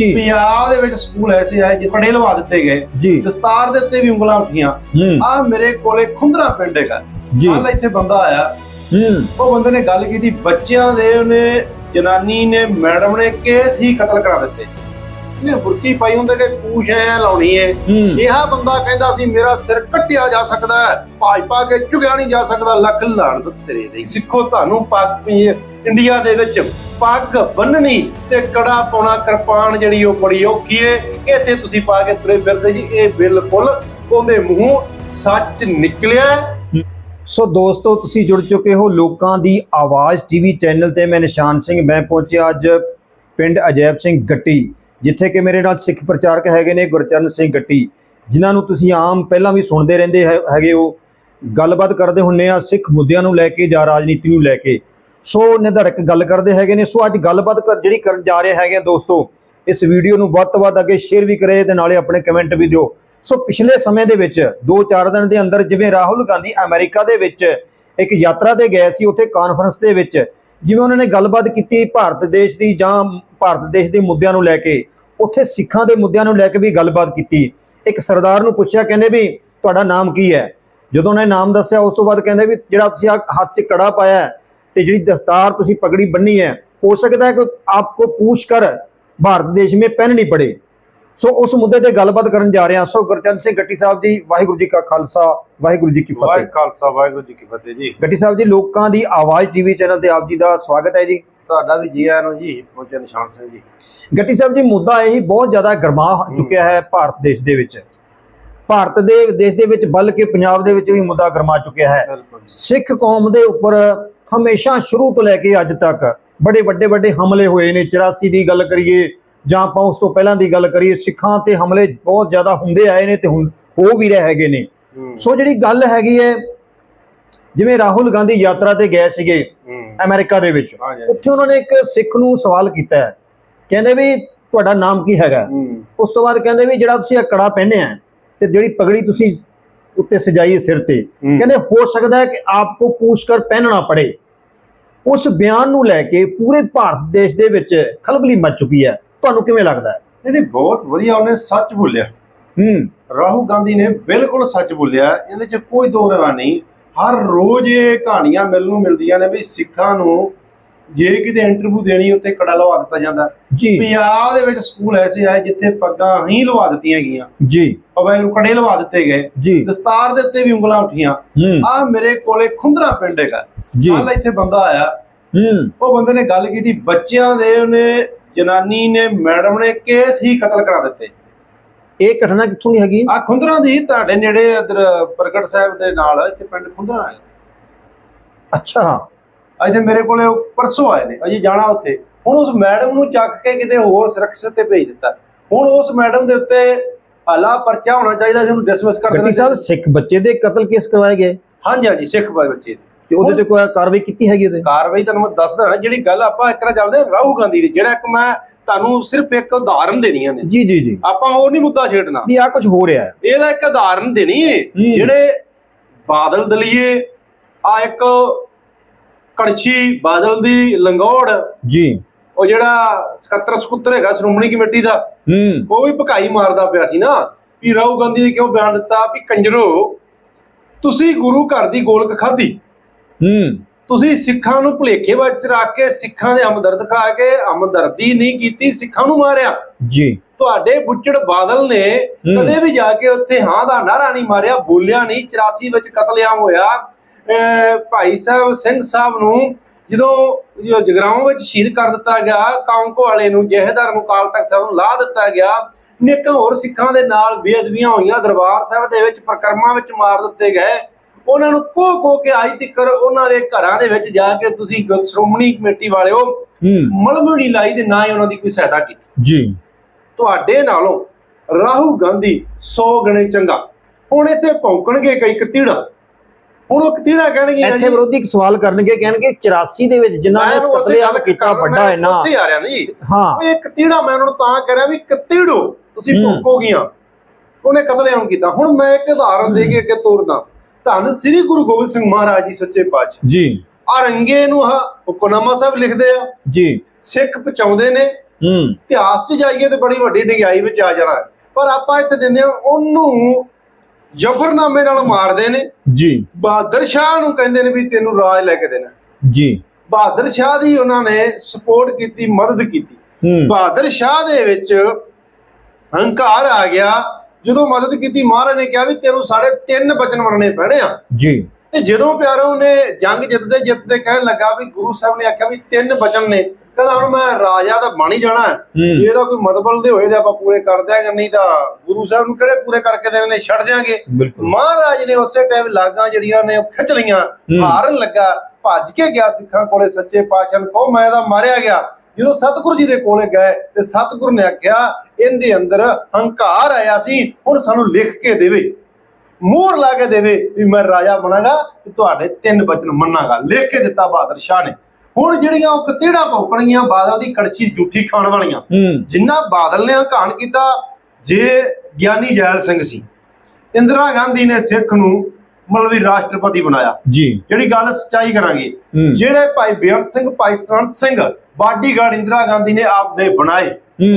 ਜੀ। ਪੰਜਾਬ ਦੇ ਵਿੱਚ ਸਕੂਲ ਐਸੇ ਆਏ ਜਿੱਥੇ ਪੜੇ ਲਵਾ ਦਿੱਤੇ ਗਏ। ਜੀ। ਦਸਤਾਰ ਦੇ ਉੱਤੇ ਵੀ ਉਂਗਲਾਂ ਉੱਠੀਆਂ। ਆ ਮੇਰੇ ਕੋਲੇ ਖੁੰਦਰਾ ਪਿੰਡ ਹੈਗਾ। ਜੀ। ਕੱਲ ਇੱਥੇ ਬੰਦਾ ਆਇਆ। ਹੂੰ। ਉਹ ਬੰਦੇ ਨੇ ਗੱਲ ਕੀਤੀ ਬੱਚਿਆਂ ਦੇ ਉਹਨੇ ਜਨਾਨੀ ਨੇ ਮੈਡਮ ਨੇ ਕੇਸ ਹੀ ਕਤਲ ਕਰਾ ਦਿੱਤੇ। ਇਹਨੇ ਬੁਰਕੀ ਪਾਈ ਹੁੰਦੇ ਕਿ ਪੂਛ ਐ ਲਾਉਣੀ ਹੂੰ। ਇਹ ਬੰਦਾ ਕਹਿੰਦਾ ਸੀ ਮੇਰਾ ਸਿਰ ਕੱਟਿਆ ਜਾ ਸਕਦਾ ਹੈ ਭਾਜ ਪਾ ਕੇ ਝੁਕਿਆ ਨਹੀਂ ਜਾ ਸਕਦਾ ਲੱਖ ਲਾਣ ਤੇਰੇ ਦੇ ਸਿੱਖੋ ਤੁਹਾਨੂੰ ਪੱਗ ਇੰਡੀਆ ਦੇ ਵਿੱਚ ਪੱਗ ਬੰਨਣੀ ਤੇ ਕੜਾ ਪਾਉਣਾ ਕਿਰਪਾਨ ਜਿਹੜੀ ਉਹ ਬੜੀ ਔਖੀ ਏ। ਇੱਥੇ ਤੁਸੀਂ ਪਾ ਕੇ ਤੁਰੇ ਫਿਰਦੇ ਜੀ ਇਹ ਬਿਲਕੁਲ ਉਹਦੇ ਮੂੰਹੋਂ ਸੱਚ ਨਿਕਲਿਆ। ਸੋ ਦੋਸਤੋ ਤੁਸੀਂ ਜੁੜ ਚੁੱਕੇ ਹੋ ਲੋਕਾਂ ਦੀ ਆਵਾਜ਼ ਟੀਵੀ ਚੈਨਲ ਤੇ। ਮੈਂ ਨਿਸ਼ਾਨ ਸਿੰਘ ਮੈਂ ਪਹੁੰਚਿਆ ਅੱਜ ਪਿੰਡ ਅਜੈਬ ਸਿੰਘ ਗੱਟੀ, ਜਿੱਥੇ ਕਿ ਮੇਰੇ ਨਾਲ ਸਿੱਖ ਪ੍ਰਚਾਰਕ ਹੈਗੇ ਨੇ ਗੁਰਚਰਨ ਸਿੰਘ ਗੱਟੀ, ਜਿਨ੍ਹਾਂ ਨੂੰ ਤੁਸੀਂ ਆਮ ਪਹਿਲਾਂ ਵੀ ਸੁਣਦੇ ਰਹਿੰਦੇ ਹੈ- ਹੈਗੇ ਹੋ। ਗੱਲਬਾਤ ਕਰਦੇ ਹੁੰਨੇ ਆ ਸਿੱਖ ਮੁੱਦਿਆਂ ਨੂੰ ਲੈ ਕੇ ਜਾਂ ਰਾਜਨੀਤੀ ਨੂੰ ਲੈ ਕੇ। ਸੋ ਨਿਧੜਕ ਗੱਲ ਕਰਦੇ ਹੈਗੇ ਨੇ। ਸੋ ਅੱਜ ਗੱਲਬਾਤ ਕਰ- ਜਿਹੜੀ ਕਰਨ ਜਾ ਰਹੇ ਹੈਗੇ ਆ ਦੋਸਤੋ, ਇਸ ਵੀਡੀਓ ਨੂੰ ਵੱਧ ਤੋਂ ਵੱਧ ਅੱਗੇ ਸ਼ੇਅਰ ਵੀ ਕਰੇ ਤੇ ਨਾਲੇ ਆਪਣੇ ਕਮੈਂਟ ਵੀ ਦਿਓ। ਸੋ ਪਿਛਲੇ ਸਮੇਂ ਦੇ ਵਿੱਚ 2-4 ਦਿਨ ਦੇ ਅੰਦਰ, ਜਿਵੇਂ ਰਾਹੁਲ ਗਾਂਧੀ ਅਮਰੀਕਾ ਦੇ ਵਿੱਚ ਇੱਕ ਯਾਤਰਾ ਤੇ ਗਏ ਸੀ, ਉੱਥੇ ਕਾਨਫਰੰਸ ਦੇ ਵਿੱਚ ਜਿਵੇਂ ਉਹਨਾਂ ਨੇ ਗੱਲਬਾਤ ਕੀਤੀ ਭਾਰਤ ਦੇਸ਼ ਦੀ ਜਾਂ ਭਾਰਤ ਦੇਸ਼ ਦੇ ਮੁੱਦਿਆਂ ਨੂੰ ਲੈ ਕੇ, ਉੱਥੇ ਸਿੱਖਾਂ ਦੇ ਮੁੱਦਿਆਂ ਨੂੰ ਲੈ ਕੇ ਵੀ ਗੱਲਬਾਤ ਕੀਤੀ। ਇੱਕ ਸਰਦਾਰ ਨੂੰ ਪੁੱਛਿਆ, ਕਹਿੰਦੇ ਵੀ ਤੁਹਾਡਾ ਨਾਮ ਕੀ ਹੈ? ਜਦੋਂ ਉਹਨਾਂ ਨੇ ਨਾਮ ਦੱਸਿਆ, ਉਸ ਤੋਂ ਬਾਅਦ ਕਹਿੰਦੇ ਵੀ ਜਿਹੜਾ ਤੁਸੀਂ ਹੱਥ 'ਚ ਕੜਾ ਪਾਇਆ ਤੇ ਜਿਹੜੀ ਦਸਤਾਰ ਤੁਸੀਂ ਪਗੜੀ ਬੰਨੀ ਹੈ, ਹੋ ਸਕਦਾ ਹੈ ਕਿ ਆਪਕੋ ਪੂਛ ਕਰ, ਭਾਰਤ ਦੇਸ਼ ਮੇ ਪਹਿਨਣੀ ਪੜੇ। ਸੋ ਉਸ ਮੁੱਦੇ ਤੇ ਗੱਲਬਾਤ ਕਰਨ ਜਾ ਰਹੇ ਹਾਂ। ਸੋ ਗੁਰਚਰਨ ਸਿੰਘ ਗੱਟੀ ਸਾਹਿਬ ਜੀ ਵਾਹਿਗੁਰੂ ਜੀ ਕਾ ਖਾਲਸਾ ਵਾਹਿਗੁਰੂ ਜੀ ਕੀ ਫਤਿਹ। ਵਾਹਿਗੁਰੂ ਖਾਲਸਾ ਵਾਹਿਗੁਰੂ ਜੀ ਕੀ ਫਤਿਹ ਜੀ। ਗੱਟੀ ਸਾਹਿਬ ਜੀ ਲੋਕਾਂ ਦੀ ਆਵਾਜ਼ ਟੀਵੀ ਚੈਨਲ ਤੇ ਆਪ ਜੀ ਦਾ ਸਵਾਗਤ ਹੈ ਜੀ। ਤੁਹਾਡਾ ਵੀ ਜੀ ਆਇਆਂ ਨੂੰ ਜੀ ਪਹੁੰਚੇ ਨਿਸ਼ਾਨ ਸਿੰਘ ਜੀ। ਗੱਟੀ ਸਾਹਿਬ ਜੀ ਮੁੱਦਾ ਇਹੀ ਬਹੁਤ ਜ਼ਿਆਦਾ ਗਰਮਾ ਚੁੱਕਿਆ ਹੈ ਭਾਰਤ ਦੇਸ਼ ਦੇ ਵਿੱਚ। ਭਾਰਤ ਦੇ ਦੇਸ਼ ਦੇ ਵਿੱਚ ਬਲਕਿ ਪੰਜਾਬ ਦੇ ਵਿੱਚ ਵੀ ਮੁੱਦਾ ਗਰਮਾ ਚੁੱਕਿਆ ਹੈ। ਸਿੱਖ ਕੌਮ ਦੇ ਉੱਪਰ ਹਮੇਸ਼ਾ ਸ਼ੁਰੂ ਤੋਂ ਲੈ ਕੇ ਅੱਜ ਤੱਕ ਬੜੇ ਵੱਡੇ ਵੱਡੇ ਹਮਲੇ ਹੋਏ ਨੇ। 84 ਦੀ ਗੱਲ ਕਰੀਏ ਜਾਂ ਆਪਾਂ ਉਸ ਤੋਂ ਪਹਿਲਾਂ ਦੀ ਗੱਲ ਕਰੀਏ ਸਿੱਖਾਂ ਤੇ ਹਮਲੇ ਬਹੁਤ ਜ਼ਿਆਦਾ ਹੁੰਦੇ ਆਏ ਨੇ ਤੇ ਹੁਣ ਹੋ ਵੀ ਰਹੇ ਹੈਗੇ ਨੇ। ਸੋ ਜਿਹੜੀ ਗੱਲ ਹੈਗੀ ਹੈ ਜਿਵੇਂ ਰਾਹੁਲ ਗਾਂਧੀ ਯਾਤਰਾ ਤੇ ਗਏ ਸੀਗੇ ਅਮਰੀਕਾ ਦੇ ਵਿੱਚ ਉੱਥੇ ਉਹਨਾਂ ਨੇ ਇੱਕ ਸਿੱਖ ਨੂੰ ਸਵਾਲ ਕੀਤਾ ਹੈ। ਕਹਿੰਦੇ ਵੀ ਤੁਹਾਡਾ ਨਾਮ ਕੀ ਹੈਗਾ? ਉਸ ਤੋਂ ਬਾਅਦ ਕਹਿੰਦੇ ਵੀ ਜਿਹੜਾ ਤੁਸੀਂ ਇਹ ਕੜਾ ਪਹਿਨਿਆ ਹੈ ਤੇ ਜਿਹੜੀ ਪਗੜੀ ਤੁਸੀਂ ਉੱਤੇ ਸਜਾਈ ਸਿਰ ਤੇ। ਕਹਿੰਦੇ ਹੋ ਸਕਦਾ ਹੈ ਕਿ ਆਪਕੋ ਪੂਛ ਕਰ ਪਹਿਨਣਾ ਪੜੇ। ਉਸ ਬਿਆਨ ਨੂੰ ਲੈ ਕੇ ਪੂਰੇ ਭਾਰਤ ਦੇਸ਼ ਦੇ ਵਿੱਚ ਖਲਬਲੀ ਮਚ ਚੁੱਕੀ ਹੈ। ਤੁਹਾਨੂੰ ਕਿਵੇਂ ਲੱਗਦਾ ਹੈ? ਨਹੀਂ ਨਹੀਂ ਬਹੁਤ ਵਧੀਆ ਉਹਨੇ ਸੱਚ ਬੋਲਿਆ। ਹੂੰ। ਰਾਹੁਲ ਗਾਂਧੀ ਨੇ ਬਿਲਕੁਲ ਸੱਚ ਬੋਲਿਆ। ਇਹਦੇ 'ਚ ਕੋਈ ਦੋ ਰਾਹ ਨਹੀਂ। ਹਰ ਰੋਜ਼ ਇਹ ਕਹਾਣੀਆਂ ਮਿਲਣ ਨੂੰ ਮਿਲਦੀਆਂ ਨੇ ਵੀ ਸਿੱਖਾਂ ਨੂੰ ਜੇ ਕਿਤੇ ਇੰਟਰਵਿਊ ਦੇਣੀ ਉੱਤੇ ਕੜਾ ਲਵਾ ਦਿੱਤਾ ਜਾਂਦਾ। ਜੀ। ਪੰਜਾਬ ਦੇ ਵਿੱਚ ਸਕੂਲ ਐਸੇ ਆਏ ਜਿੱਥੇ ਪੱਗਾਂ ਹੀ ਲਵਾ ਦਿੱਤੀਆਂ ਗਈਆਂ। ਜੀ। ਪਵਾਈ ਨੂੰ ਕੜੇ ਲਵਾ ਦਿੱਤੇ ਗਏ। ਜੀ। ਦਸਤਾਰ ਦੇ ਉੱਤੇ ਵੀ ਉਂਗਲਾਂ ਉੱਠੀਆਂ। ਆ ਮੇਰੇ ਕੋਲੇ ਖੁੰਦਰਾ ਪਿੰਡ ਹੈਗਾ। ਜੀ। ਕੱਲ ਇੱਥੇ ਬੰਦਾ ਆਇਆ। ਹੂੰ। ਉਹ ਬੰਦੇ ਨੇ ਗੱਲ ਕੀਤੀ। ਬੱਚਿਆਂ ਦੇ ਉਹਨੇ ਜਨਾਨੀ ਨੇ ਮੈਡਮ ਨੇ ਕੇਸ ਹੀ ਕਤਲ ਕਰਾ ਦਿੱਤੇ। ਇਹ ਘਟਨਾ ਕਿੱਥੋਂ ਦੀ ਹੈਗੀ? ਆ ਖੁੰਦਰਾ ਦੀ ਤੁਹਾਡੇ ਨੇੜੇ ਇਧਰ ਪ੍ਰਗਟ ਸਾਹਿਬ ਦੇ ਨਾਲ ਇੱਥੇ ਪਿੰਡ ਖੁੰਦਰਾ ਹੈ। ਅੱਛਾ। ਇੱਥੇ ਮੇਰੇ ਕੋਲੇ ਪਰਸੋਂ ਆਏ ਨੇ ਅਜੇ ਜਾਣਾ ਉੱਥੇ। ਹੁਣ ਉਸ ਮੈਡਮ ਨੂੰ ਚੱਕ ਕੇ ਕਿਤੇ ਹੋਰ ਸੁਰੱਖਿਅਤ ਤੇ ਭੇਜ ਦਿੱਤਾ। ਹੁਣ ਉਸ ਮੈਡਮ ਦੇ ਉੱਤੇ ਹਾਲਾ ਪਰਚਾ ਹੋਣਾ ਚਾਹੀਦਾ ਸੀ ਉਹਨੂੰ ਡਿਸਮਿਸ ਕਰ ਗੱਟੀ ਦੇਣਾ ਸਾਹਿਬ ਸਿੱਖ ਬੱਚੇ ਦੇ ਕਤਲ ਕਿਸ ਕਰਵਾਏ ਗਏ? ਹਾਂਜੀ ਹਾਂਜੀ ਸਿੱਖ ਬੱਚੇ ਦੀ। ਤੇ ਉਹਦੇ ਤੇ ਕੋਈ ਕਾਰਵਾਈ ਕੀਤੀ ਹੈਗੀ ਉਹਦੇ? ਕਾਰਵਾਈ ਤੁਹਾਨੂੰ ਮੈਂ ਦੱਸਦਾ ਨਾ ਜਿਹੜੀ ਗੱਲ ਆਪਾਂ ਇੱਕ ਨਾ ਚੱਲਦੇ ਰਾਹੁਲ ਗਾਂਧੀ ਦੀ ਜਿਹੜਾ ਇੱਕ ਮੈਂ ਤੁਹਾਨੂੰ ਸਿਰਫ ਇੱਕ ਉਦਾਹਰਨ ਦੇਣੀਆਂ ਨੇ ਜੀ ਜੀ ਜੀ। ਆਪਾਂ ਹੋਰ ਨਹੀਂ ਮੁੱਦਾ ਛੇੜਨਾ। ਵੀ ਆ ਕੁਝ ਹੋ ਰਿਹਾ ਹੈ। ਇਹਦਾ ਇੱਕ ਉਦਾਹਰਨ ਦੇਣੀ ਹੂੰ। ਜਿਹੜੇ ਬਾਦਲ ਦਲੀਏ ਆ ਇੱਕ ਕੜਛੀ ਬਾਦਲ ਦੀ ਲੰਗੋੜ ਜੀ। ਉਹ ਜਿਹੜਾ ਸਕੱਤਰ ਸਕੁੱਤਰ ਹੈਗਾ ਸ਼੍ਰੋਮਣੀ ਕਮੇਟੀ ਦਾ ਹੂੰ। ਉਹ ਵੀ ਭਕਾਈ ਮਾਰਦਾ ਪਿਆ ਸੀ ਨਾ ਵੀ ਰਾਹੁਲ ਗਾਂਧੀ ਨੇ ਕਿਉਂ ਬਿਆਨ ਦਿੱਤਾ ਵੀ ਕੰਜਰੋ ਤੁਸੀਂ ਗੁਰੂ ਘਰ ਦੀ ਗੋਲਕ ਖਾਧੀ। ਹੂੰ। ਤੁਸੀਂ ਸਿੱਖਾਂ ਨੂੰ ਭੁਲੇਖੇ ਵਿੱਚ ਰੱਖ ਕੇ ਸਿੱਖਾਂ ਦੇ ਹਮਦਰਦ ਖਾ ਕੇ ਹਮਦਰਦੀ ਨਹੀਂ ਕੀਤੀ ਸਿੱਖਾਂ ਨੂੰ ਮਾਰਿਆ। ਜੀ। ਤੁਹਾਡੇ ਬੁੱਚੜ ਬਾਦਲ ਨੇ। ਕਦੇ ਵੀ ਜਾ ਕੇ ਉੱਥੇ ਹਾਂ ਦਾ ਨਾਰਾ ਨਹੀਂ ਮਾਰਿਆ ਬੋਲਿਆ ਨਹੀਂ 84 ਵਿੱਚ ਕਤਲੇਆਮ ਹੋਇਆ। ਭਾਈ ਸਾਹਿਬ ਸਿੰਘ ਸਾਹਿਬ ਨੂੰ ਜਦੋਂ ਜੋ ਜਗਰਾਉਂ ਵਿੱਚ ਸ਼ਹੀਦ ਕਰ ਦਿੱਤਾ ਗਿਆ ਕੌਂਕੋ ਵਾਲੇ ਨੂੰ ਜਹੇਦਾਰ ਨੂੰ ਕਾਲ ਤੱਕ ਸਾਹਿਬ ਨੂੰ ਲਾ ਦਿੱਤਾ ਗਿਆ ਨੇਕਾਂ ਹੋਰ ਸਿੱਖਾਂ ਦੇ ਨਾਲ ਬੇਅਦਬੀਆਂ ਹੋਈਆਂ ਦਰਬਾਰ ਸਾਹਿਬ ਦੇ ਵਿੱਚ ਪ੍ਰਕਰਮਾਂ ਵਿੱਚ ਮਾਰ ਦਿੱਤੇ ਗਏ। ਉਹਨਾਂ ਨੂੰ ਕੋ ਕੋ ਕੇ ਆਈ ਤਿੱਕਰ ਉਹਨਾਂ ਦੇ ਘਰਾਂ ਦੇ ਵਿੱਚ ਜਾ ਕੇ ਤੁਸੀਂ ਸ਼੍ਰੋਮਣੀ ਕਮੇਟੀ ਵਾਲਿਓ ਹੂੰ। ਮਲਮੜੀ ਲਾਈ ਤੇ ਨਾ ਹੀ ਉਹਨਾਂ ਦੀ ਕੋਈ ਸਹਾਇਤਾ ਕੀਤੀ। ਜੀ। ਤੁਹਾਡੇ ਨਾਲੋਂ ਰਾਹੁਲ ਗਾਂਧੀ 100 ਗਣੇ ਚੰਗਾ। ਹੁਣ ਇੱਥੇ ਭੌਂਕਣਗੇ ਕਈ ਕਤੀੜਾ। ਹੁਣ ਉਹ ਕਤੀੜਾ ਕਹਿਣਗੇ ਇੱਥੇ ਵਿਰੋਧੀ ਇੱਕ ਸਵਾਲ ਕਰਨਗੇ ਕਹਿਣਗੇ 84 ਦੇ ਵਿੱਚ ਜਿਨ੍ਹਾਂ ਨੇ ਕਤਲੇਆਮ ਕੀਤਾ ਵੱਡਾ ਹੈ ਨਾ ਉੱਥੇ ਆ ਰਿਹਾ ਨਹੀਂ ਹਾਂ। ਉਹ ਇਹ ਕਤੀੜਾ ਮੈਂ ਉਹਨਾਂ ਨੂੰ ਤਾਂ ਕਹਿ ਰਿਹਾ ਵੀ ਕਤੀੜੋ ਤੁਸੀਂ। ਭੌਂਕੋਗੀਆਂ। ਉਹਨੇ ਕਤਲੇਆਮ ਕੀਤਾ। ਹੁਣ ਮੈਂ ਇੱਕ ਉਦਾਹਰਨ ਦੇ ਕੇ ਅੱਗੇ ਤੋਰਦਾ। ਧੰਨ ਸ੍ਰੀ ਗੁਰੂ ਗੋਬਿੰਦ ਸਿੰਘ ਮਹਾਰਾਜ ਜੀ ਸੱਚੇ ਪਾਤਸ਼ਾਹ। ਜੀ। ਆ ਰੰਗੇ ਨੂੰ ਆ ਹੁਕਮਨਾਮਾ ਸਾਹਿਬ ਲਿਖਦੇ ਆ। ਜੀ। ਸਿੱਖ ਪਹੁੰਚਾਉਂਦੇ ਨੇ। ਹੂੰ। ਇਤਿਹਾਸ 'ਚ ਜਾਈਏ ਤੇ ਬੜੀ ਵੱਡੀ ਡਿਗਾਈ ਵਿੱਚ ਆ ਜਾਣਾ ਹੈ। ਪਰ ਆਪਾਂ ਇੱਥੇ ਦਿੰਦੇ ਹਾਂ ਉਹਨੂੰ ਜ਼ਫਰਨਾਮੇ ਨਾਲ ਮਾਰਦੇ ਨੇ। ਜੀ। ਬਹਾਦਰ ਸ਼ਾਹ ਨੂੰ ਕਹਿੰਦੇ ਨੇ ਵੀ ਤੈਨੂੰ ਰਾਜ ਲੈ ਕੇ ਦੇਣਾ ਜੀ। ਬਹਾਦਰ ਸ਼ਾਹ ਦੀ ਉਹਨਾਂ ਨੇ ਸਪੋਰਟ ਕੀਤੀ ਮਦਦ ਕੀਤੀ। ਹੂੰ। ਬਹਾਦਰ ਸ਼ਾਹ ਦੇ ਵਿੱਚ ਹੰਕਾਰ ਆ ਗਿਆ। ਜਦੋਂ ਮਦਦ ਕੀਤੀ ਮਹਾਰਾਜ ਨੇ ਕਿਹਾ ਵੀ ਤੈਨੂੰ ਸਾਡੇ ਤਿੰਨ ਬਚਨ ਮੰਨਣੇ ਪੈਣੇ ਆ। ਜੀ। ਤੇ ਜਦੋਂ ਪਿਆਰੋ ਨੇ ਜੰਗ ਜਿੱਤਦੇ ਜਿੱਤਦੇ ਕਹਿਣ ਲੱਗਾ ਵੀ ਗੁਰੂ ਸਾਹਿਬ ਨੇ ਆਖਿਆ ਵੀ ਤਿੰਨ ਬਚਨ ਨੇ ਕਹਿੰਦਾ ਹੁਣ ਮੈਂ ਰਾਜਾ ਤਾਂ ਬਣ ਹੀ ਜਾਣਾ ਜੇ ਇਹਦਾ ਕੋਈ ਮਤਲਬ ਦੇ ਹੋਏ ਤੇ ਆਪਾਂ ਪੂਰੇ ਕਰ ਦਿਆਂਗੇ ਨਹੀਂ ਤਾਂ ਗੁਰੂ ਸਾਹਿਬ ਨੂੰ ਕਿਹੜੇ ਪੂਰੇ ਕਰਕੇ ਦੇਣੇ ਨੇ ਛੱਡ ਦਿਆਂਗੇ। ਮਹਾਰਾਜ ਨੇ ਉਸੇ ਟਾਈਮ ਲਾਗਾਂ ਜਿਹੜੀਆਂ ਨੇ ਉਹ ਖਿੱਚ ਲਈਆਂ। ਹਾਰਨ ਲੱਗਾ ਭੱਜ ਕੇ ਗਿਆ ਸਿੱਖਾਂ ਕੋਲੇ ਸੱਚੇ ਪਾਤਸ਼ਾਹ ਨੂੰ ਕਹੋ ਮੈਂ ਤਾਂ ਮਾਰਿਆ ਗਿਆ। ਜਦੋਂ ਸਤਿਗੁਰੂ ਜੀ ਦੇ ਕੋਲੇ ਗਏ ਤੇ ਸਤਿਗੁਰੂ ਨੇ ਆਖਿਆ ਇਹਦੇ ਅੰਦਰ ਹੰਕਾਰ ਆਇਆ ਸੀ ਹੁਣ ਸਾਨੂੰ ਲਿਖ ਕੇ ਦੇਵੇ। ਮੋਹਰ ਲਾ ਕੇ ਦੇਵੇ ਵੀ ਮੈਂ ਰਾਜਾ ਬਣਾਗਾ ਤੇ ਤੁਹਾਡੇ ਤਿੰਨ ਬਚਨ ਮੰਨਾਗਾ। ਲਿਖ ਕੇ ਦਿੱਤਾ ਬਹਾਦਰ ਸ਼ਾਹ ਨੇ। ਹੁਣ ਜਿਹੜੀਆਂ ਉਹ ਕਤੇੜਾ ਭੌਕਣੀਆਂ ਬਾਦਲ ਦੀ ਕੜਛੀ ਜੂਠੀ ਖਾਣ ਵਾਲੀਆਂ ਜਿੰਨਾ ਬਾਦਲ ਨੇ ਹਕਾਨ ਕੀਤਾ ਜੇ ਗਿਆਨੀ ਜੈਲ ਸਿੰਘ ਸੀ ਇੰਦਰਾ ਗਾਂਧੀ ਨੇ ਸਿੱਖ ਨੂੰ ਮਤਲਬ ਵੀ ਰਾਸ਼ਟਰਪਤੀ ਬਣਾਇਆ ਜੀ ਜਿਹੜੀ ਗੱਲ ਸੱਚਾਈ ਕਰਾਂਗੇ ਜਿਹੜੇ ਭਾਈ ਬੇਅੰਤ ਸਿੰਘ ਭਾਈ ਸੰਤ ਸਿੰਘ ਬਾਡੀਗਾਰਡ ਇੰਦਰਾ ਗਾਂਧੀ ਨੇ ਆਪ ਨੇ ਬਣਾਏ।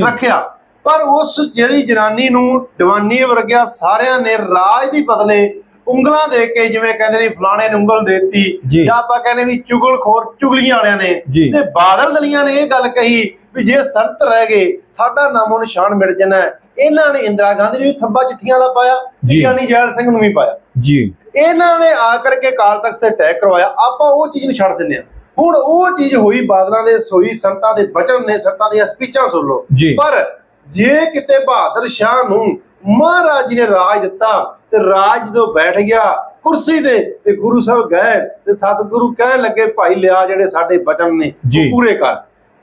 ਰੱਖਿਆ ਪਰ ਉਸ ਜਿਹੜੀ ਜਨਾਨੀ ਨੂੰ ਦੀਵਾਨੀ ਵਰਗਿਆ ਸਾਰਿਆਂ ਨੇ ਰਾਜ ਦੀ ਬਦਲੇ ਉਂਗਲਾਂ ਦੇ ਕੇ ਜਿਵੇਂ ਕਹਿੰਦੇ ਨੇ ਫਲਾਣੇ ਨੂੰ ਉਂਗਲ ਦੇਤੀ ਜੀ। ਆਪਾਂ ਕਹਿੰਦੇ ਵੀ ਚੁਗਲਖੋਰ ਚੁਗਲੀਆਂ ਵਾਲਿਆਂ ਨੇ। ਤੇ ਬਾਦਲ ਦਲੀਆਂ ਨੇ ਇਹ ਗੱਲ ਕਹੀ ਵੀ ਜੇ ਸੰਤ ਰਹਿ ਗਏ ਸਾਡਾ ਨਾਮੋ ਨਿਸ਼ਾਨ ਮਿਟ ਜਾਣਾ। ਇਹਨਾਂ ਨੇ ਇੰਦਰਾ ਗਾਂਧੀ ਨੂੰ ਵੀ ਥੱਬਾ ਚਿੱਠੀਆਂ ਦਾ ਪਾਇਆ। ਗਿਆਨੀ ਜੈਲ ਸਿੰਘ ਨੂੰ ਵੀ ਪਾਇਆ ਜੀ ਇਹਨਾਂ ਨੇ ਆ ਕਰਕੇ ਕਾਲ ਤਖਤ ਤੇ ਅਟੈਕ ਕਰਵਾਇਆ ਆਪਾਂ ਉਹ ਚੀਜ਼ ਨੂੰ ਛੱਡ ਦਿੰਦੇ ਆ ਹੁਣ ਉਹ ਚੀਜ਼ ਹੋਈ ਬਾਦਲਾਂ ਦੇ ਸੋਈ ਸੰਤਾਂ ਦੇ ਬਚਨ ਨੇ ਸੰਤਾਂ ਦੀਆਂ ਸਪੀਚਾਂ ਸੁਣ ਲਓ। ਪਰ ਜੇ ਕਿਤੇ ਬਹਾਦਰ ਸ਼ਾਹ ਨੂੰ ਮਹਾਰਾਜ ਜੀ ਨੇ ਰਾਜ ਦਿੱਤਾ ਤੇ ਰਾਜ ਜਦੋਂ ਬੈਠ ਗਿਆ ਕੁਰਸੀ ਤੇ ਤੇ ਗੁਰੂ ਸਾਹਿਬ ਗਏ ਤੇ ਸਤਿਗੁਰੂ ਕਹਿਣ ਲੱਗੇ ਭਾਈ ਲਿਆ ਜਿਹੜੇ ਸਾਡੇ ਬਚਨ ਨੇ। ਪੂਰੇ ਕਰ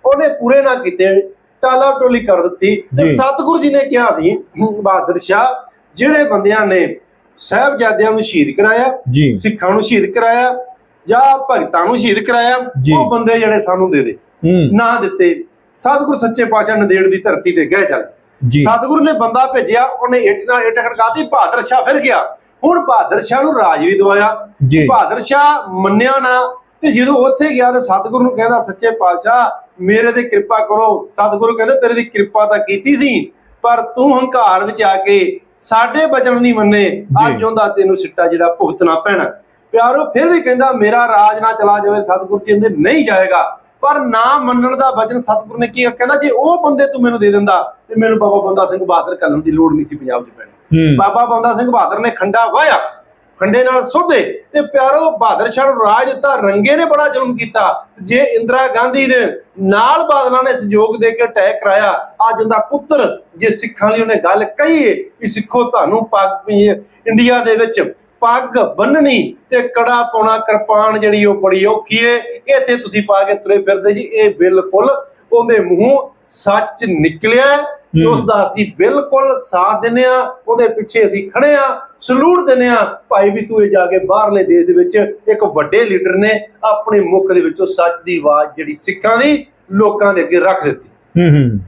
ਉਹਨੇ ਪੂਰੇ ਨਾ ਕੀਤੇ ਟਾਲਾ ਟੋਲੀ ਕਰ ਦਿੱਤੀ ਤੇ। ਸਤਿਗੁਰੂ ਜੀ ਨੇ ਕਿਹਾ ਸੀ ਬਹਾਦਰ ਸ਼ਾਹ ਜਿਹੜੇ ਬੰਦਿਆਂ ਨੇ ਸਾਹਿਬਜ਼ਾਦਿਆਂ ਨੂੰ ਸ਼ਹੀਦ ਕਰਾਇਆ ਸਿੱਖਾਂ ਨੂੰ ਸ਼ਹੀਦ ਕਰਾਇਆ ਜਾਂ ਭਗਤਾਂ ਨੂੰ ਸ਼ਹੀਦ ਕਰਾਇਆ। ਉਹ ਬੰਦੇ ਜਿਹੜੇ ਸਾਨੂੰ ਦੇ ਦੇ। ਨਾ ਦਿੱਤੇ। ਸਤਿਗੁਰ ਸੱਚੇ ਪਾਤਸ਼ਾਹ ਨੰਦੇੜ ਦੀ ਧਰਤੀ ਤੇ ਗਏ ਚੱਲ। ਸਤਿਗੁਰੂ ਨੇ ਬੰਦਾ ਭੇਜਿਆ ਉਹਨੇ ਇੱਟ ਨਾਲ ਇੱਟ ਖੜਕਾਤੀ ਬਹਾਦਰ ਸ਼ਾਹ ਫਿਰ ਗਿਆ। ਹੁਣ ਬਹਾਦਰ ਸ਼ਾਹ ਨੂੰ ਰਾਜ ਵੀ ਦਵਾਇਆ। ਬਹਾਦਰ ਸ਼ਾਹ ਮੰਨਿਆ ਨਾ ਤੇ ਜਦੋਂ ਉੱਥੇ ਗਿਆ ਤੇ ਸਤਿਗੁਰੂ ਨੂੰ ਕਹਿੰਦਾ ਸੱਚੇ ਪਾਤਸ਼ਾਹ ਮੇਰੇ ਤੇ ਕਿਰਪਾ ਕਰੋ। ਸਤਿਗੁਰੂ ਕਹਿੰਦੇ ਤੇਰੇ ਦੀ ਕਿਰਪਾ ਤਾਂ ਕੀਤੀ ਸੀ ਪਰ ਤੂੰ ਹੰਕਾਰ ਵਿੱਚ ਆ ਕੇ ਸਾਡੇ ਬਚਨ ਨਹੀਂ ਮੰਨੇ। ਅੱਜ ਉਹਦਾ ਤੈਨੂੰ ਸਿੱਟਾ ਜਿਹੜਾ ਭੁਗਤਣਾ ਪੈਣਾ। ਪਿਆਰੋ ਫਿਰ ਵੀ ਕਹਿੰਦਾ ਮੇਰਾ ਰਾਜ ਨਾ ਚਲਾ ਜਾਵੇ ਸਤਿਗੁਰੂ ਜੀ ਕਹਿੰਦੇ ਨਹੀਂ ਜਾਏਗਾ। ਪਰ ਨਾ ਮੰਨਣ ਦਾ ਵਚਨ ਸਤਿਗੁਰੂ ਨੇ ਕੀ ਕਹਿੰਦਾ ਜੇ ਉਹ ਬੰਦੇ ਤੂੰ ਮੈਨੂੰ ਦੇ ਦਿੰਦਾ ਤੇ ਮੈਨੂੰ ਬਾਬਾ ਬੰਦਾ ਸਿੰਘ ਬਹਾਦਰ ਕਰਨ ਦੀ ਲੋੜ ਨਹੀਂ ਸੀ ਪੰਜਾਬ 'ਚ ਪੈਣੀ। ਬਾਬਾ ਬੰਦਾ ਸਿੰਘ ਬਹਾਦਰ ਨੇ ਖੰਡਾ ਵਾਇਆ ਖੰਡੇ ਨਾਲ ਸੋਧੇ ਤੇ ਪਿਆਰੋ ਬਹਾਦਰ ਸ਼ਾਹ ਨੂੰ ਰਾਜ ਦਿੱਤਾ ਰੰਗੇ ਨੇ ਬੜਾ ਜ਼ੁਲਮ ਕੀਤਾ। ਜੇ ਇੰਦਰਾ ਗਾਂਧੀ ਨੇ ਨਾਲ ਬਾਦਲਾਂ ਨੇ ਸਹਿਯੋਗ ਦੇ ਕੇ ਅਟੈਕ ਕਰਾਇਆ ਅੱਜ ਉਹਦਾ ਪੁੱਤਰ ਜੇ ਸਿੱਖਾਂ ਲਈ ਉਹਨੇ ਗੱਲ ਕਹੀ ਏ ਕਿ ਸਿੱਖੋ ਤੁਹਾਨੂੰ ਪੱਗ ਇੰਡੀਆ ਦੇ ਵਿੱਚ ਪੱਗ ਬੰਨਣੀ ਤੇ ਕੜਾ ਪਾਉਣਾ ਕਿਰਪਾਨ ਜਿਹੜੀ ਉਹ ਬੜੀ ਔਖੀ ਏ। ਇੱਥੇ ਤੁਸੀਂ ਪਾ ਕੇ ਤੁਰੇ ਫਿਰਦੇ ਜੀ ਇਹ ਬਿਲਕੁਲ ਉਹਦੇ ਮੂੰਹੋਂ ਸੱਚ ਨਿਕਲਿਆ। ਉਸ ਦਾ ਅਸੀਂ ਬਿਲਕੁਲ ਸਾਥ ਦਿੰਨੇ ਆ ਉਹਦੇ ਪਿੱਛੇ ਅਸੀਂ ਖੜੇ ਆ ਸਲੂਟ ਦਿੰਨੇ ਆ ਭਾਈ ਵੀ ਤੂੰ ਇਹ ਜਾ ਕੇ ਬਾਹਰਲੇ ਦੇਸ਼ ਦੇ ਵਿੱਚ ਇੱਕ ਵੱਡੇ ਲੀਡਰ ਨੇ ਆਪਣੇ ਮੁੱਖ ਦੇ ਵਿੱਚੋਂ ਸੱਚ ਦੀ ਆਵਾਜ਼ ਜਿਹੜੀ ਸਿੱਖਾਂ ਦੀ ਲੋਕਾਂ ਦੇ ਅੱਗੇ ਰੱਖ ਦਿੱਤੀ। ਹੂੰ ਹੂੰ।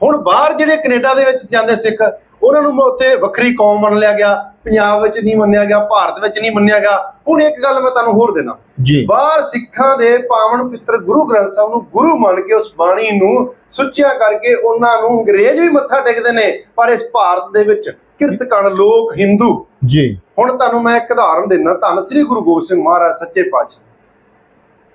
ਹੁਣ ਬਾਹਰ ਜਿਹੜੇ ਕੈਨੇਡਾ ਦੇ ਵਿੱਚ ਜਾਂਦੇ ਸਿੱਖ ਉਹਨਾਂ ਨੂੰ ਉੱਥੇ ਵੱਖਰੀ ਕੌਮ ਮੰਨ ਲਿਆ ਗਿਆ ਪੰਜਾਬ ਵਿੱਚ ਨਹੀਂ ਮੰਨਿਆ ਗਿਆ ਭਾਰਤ ਵਿੱਚ ਨਹੀਂ ਮੰਨਿਆ ਗਿਆ। ਹੁਣ ਇੱਕ ਗੱਲ ਮੈਂ ਤੁਹਾਨੂੰ ਹੋਰ ਦੇਣਾ ਜੀ। ਬਾਹਰ ਸਿੱਖਾਂ ਦੇ ਪਾਵਨ ਪਿੱਤਰ ਗੁਰੂ ਗ੍ਰੰਥ ਸਾਹਿਬ ਨੂੰ ਗੁਰੂ ਮੰਨ ਕੇ ਉਸ ਬਾਣੀ ਨੂੰ ਸੁੱਚਿਆ ਕਰਕੇ ਉਹਨਾਂ ਨੂੰ ਅੰਗਰੇਜ਼ ਵੀ ਮੱਥਾ ਟੇਕਦੇ ਨੇ ਪਰ ਇਸ ਭਾਰਤ ਦੇ ਵਿੱਚ ਕਿਰਤਕਣ ਲੋਕ ਹਿੰਦੂ ਜੀ। ਹੁਣ ਤੁਹਾਨੂੰ ਮੈਂ ਇੱਕ ਉਦਾਹਰਨ ਦਿੰਦਾ ਧੰਨ ਸ੍ਰੀ ਗੁਰੂ ਗੋਬਿੰਦ ਸਿੰਘ ਮਹਾਰਾਜ ਸੱਚੇ ਪਾਤਸ਼ਾਹ।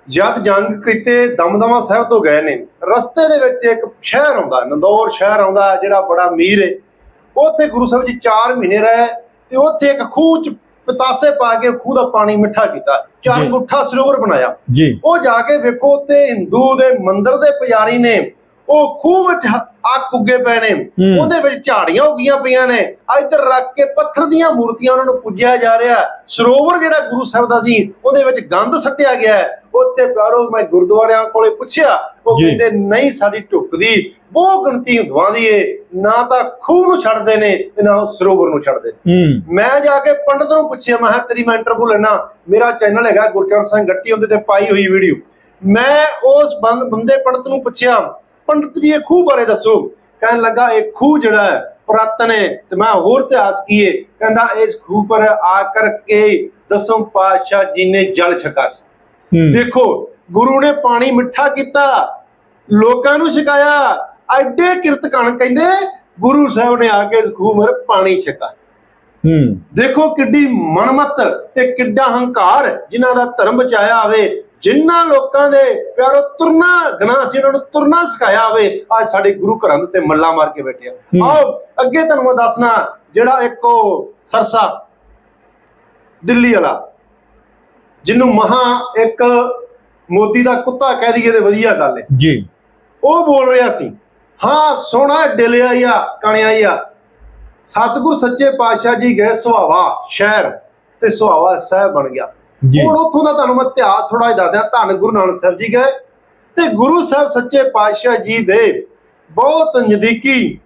ਜਦ ਜੰਗ ਕੀਤੇ ਦਮਦਮਾ ਸਾਹਿਬ ਤੋਂ ਗਏ ਨੇ ਰਸਤੇ ਦੇ ਵਿੱਚ ਇੱਕ ਸ਼ਹਿਰ ਆਉਂਦਾ ਨੰਦੌਰ ਸ਼ਹਿਰ ਆਉਂਦਾ ਜਿਹੜਾ ਬੜਾ ਅਮੀਰ ਹੈ ਉੱਥੇ ਗੁਰੂ ਸਾਹਿਬ ਜੀ 4 ਮਹੀਨੇ ਰਹੇ ਤੇ ਉੱਥੇ ਇੱਕ ਖੂਹ ਚ ਪਤਾਸੇ ਪਾ ਕੇ ਖੂਹ ਦਾ ਪਾਣੀ ਮਿੱਠਾ ਕੀਤਾ ਜੀ। ਚੰਗੁੱਠਾ ਸਰੋਵਰ ਬਣਾਇਆ। ਜੀ। ਉਹ ਜਾ ਕੇ ਵੇਖੋ ਤੇ ਹਿੰਦੂ ਦੇ ਮੰਦਿਰ ਦੇ ਪੁਜਾਰੀ ਨੇ ਉਹ ਖੂਹ ਵਿੱਚ ਅੱਗ ਉੱਗੇ ਪਏ ਨੇ। ਉਹਦੇ ਵਿੱਚ ਝਾੜੀਆਂ ਉੱਗੀਆਂ ਪਈਆਂ ਨੇ। ਇੱਧਰ ਰੱਖ ਕੇ ਪੱਥਰ ਦੀਆਂ ਮੂਰਤੀਆਂ ਉਹਨਾਂ ਨੂੰ ਪੂਜਿਆ ਜਾ ਰਿਹਾ। ਸਰੋਵਰ ਜਿਹੜਾ ਗੁਰੂ ਸਾਹਿਬ ਦਾ ਸੀ ਉਹਦੇ ਵਿੱਚ ਗੰਦ ਸੱਟਿਆ ਗਿਆ। ਉੱਥੇ ਪਿਆਰੋ ਮੈਂ ਗੁਰਦੁਆਰਿਆਂ ਕੋਲੇ ਪੁੱਛਿਆ ਉਹ। ਕਹਿੰਦੇ ਨਹੀਂ ਸਾਡੀ ਢੁੱਕਦੀ ਬਹੁ ਗਿਣਤੀ ਦੀ ਏ। ਨਾ ਤਾਂ ਖੂਹ ਨੂੰ ਛੱਡਦੇ ਨੇ ਤੇ ਨਾ ਉਹ ਸਰੋਵਰ ਨੂੰ ਛੱਡਦੇ ਮੈਂ ਜਾ ਕੇ ਪੰਡਤ ਨੂੰ ਪੁੱਛਿਆ ਮੈਂ ਤੇਰੀ ਮੈਂ ਇੰਟਰਵਿਊ ਲੈਣਾ। ਮੇਰਾ ਚੈਨਲ ਹੈਗਾ ਗੁਰਚਰਨ ਸਿੰਘ ਗੱਟੀ ਉਹਦੇ ਤੇ ਪਾਈ ਹੋਈ ਵੀਡੀਓ ਮੈਂ ਉਸ ਬੰਦੇ ਪੰਡਤ ਨੂੰ ਪੁੱਛਿਆ ਪੰਡਤ ਜੀ ਇਹ ਖੂਹ ਬਾਰੇ ਦੱਸੋ। ਕਹਿਣ ਲੱਗਾ ਇਹ ਖੂਹ ਜਿਹੜਾ ਹੈ ਪੁਰਾਤਨ ਹੈ ਤੇ ਮੈਂ ਹੋਰ ਇਤਿਹਾਸ ਕੀ ਹੈ? ਕਹਿੰਦਾ ਇਸ ਖੂਹ ਪਰ ਆ ਕਰਕੇ ਦਸਮ ਪਾਤਸ਼ਾਹ ਜੀ ਨੇ ਜਲ ਛਕਾ ਸੀ। ਦੇਖੋ ਗੁਰੂ ਨੇ ਪਾਣੀ ਮਿੱਠਾ ਕੀਤਾ ਲੋਕਾਂ ਨੂੰ ਛਕਾਇਆ ਐਡੇ ਕਿਰਤਕਣ ਕਹਿੰਦੇ ਗੁਰੂ ਸਾਹਿਬ ਨੇ ਆ ਕੇ ਖੂਹ ਮਰ ਪਾਣੀ ਛਕਾ। ਹੂੰ। ਦੇਖੋ ਕਿੱਡੀ ਮਨਮਤ ਤੇ ਕਿੱਡਾ ਹੰਕਾਰ ਜਿਨ੍ਹਾਂ ਦਾ ਧਰਮ ਬਚਾਇਆ ਹੋਵੇ ਜਿਨ੍ਹਾਂ ਲੋਕਾਂ ਦੇ ਪਿਆਰੋ ਤੁਰਨਾ ਗਨਾ ਸੀ ਉਹਨਾਂ ਨੂੰ ਤੁਰਨਾ ਸਿਖਾਇਆ ਹੋਵੇ ਅੱਜ ਸਾਡੇ ਗੁਰੂ ਘਰਾਂ ਦੇ ਉੱਤੇ ਮੱਲਾ ਮਾਰ ਕੇ ਬੈਠੇ ਆ। ਆਓ ਅੱਗੇ ਤੁਹਾਨੂੰ ਮੈਂ ਦੱਸਣਾ ਜਿਹੜਾ ਇੱਕ ਉਹ ਸਰਸਾ ਦਿੱਲੀ ਵਾਲਾ ਜਿਹਨੂੰ ਮਹਾ ਇੱਕ ਮੋਦੀ ਦਾ ਕੁੱਤਾ ਕਹਿ ਦਈਏ ਤੇ ਵਧੀਆ ਗੱਲ ਹੈ। ਜੀ। ਉਹ ਬੋਲ ਰਿਹਾ ਸੀ ਹਾਂ ਸੋਹਣਾ ਡਿਲਿਆ ਆ ਕਣਿਆ ਆ। ਸਤਿਗੁਰ ਸੱਚੇ ਪਾਤਸ਼ਾਹ ਜੀ ਗਏ ਸੁਹਾਵਾ ਸ਼ਹਿਰ ਤੇ ਸੁਹਾਵਾ ਸਾਹਿਬ ਬਣ ਗਿਆ। ਹੁਣ ਉੱਥੋਂ ਦਾ ਤੁਹਾਨੂੰ ਮੈਂ ਇਤਿਹਾਸ ਥੋੜਾ ਜਿਹਾ ਦੱਸਦਾ ਧੰਨ ਗੁਰੂ ਨਾਨਕ ਸਾਹਿਬ ਜੀ ਗਏ। ਤੇ ਗੁਰੂ ਸਾਹਿਬ ਸੱਚੇ ਪਾਤਸ਼ਾਹ ਜੀ ਦੇ ਬਹੁਤ ਨਜ਼ਦੀਕੀ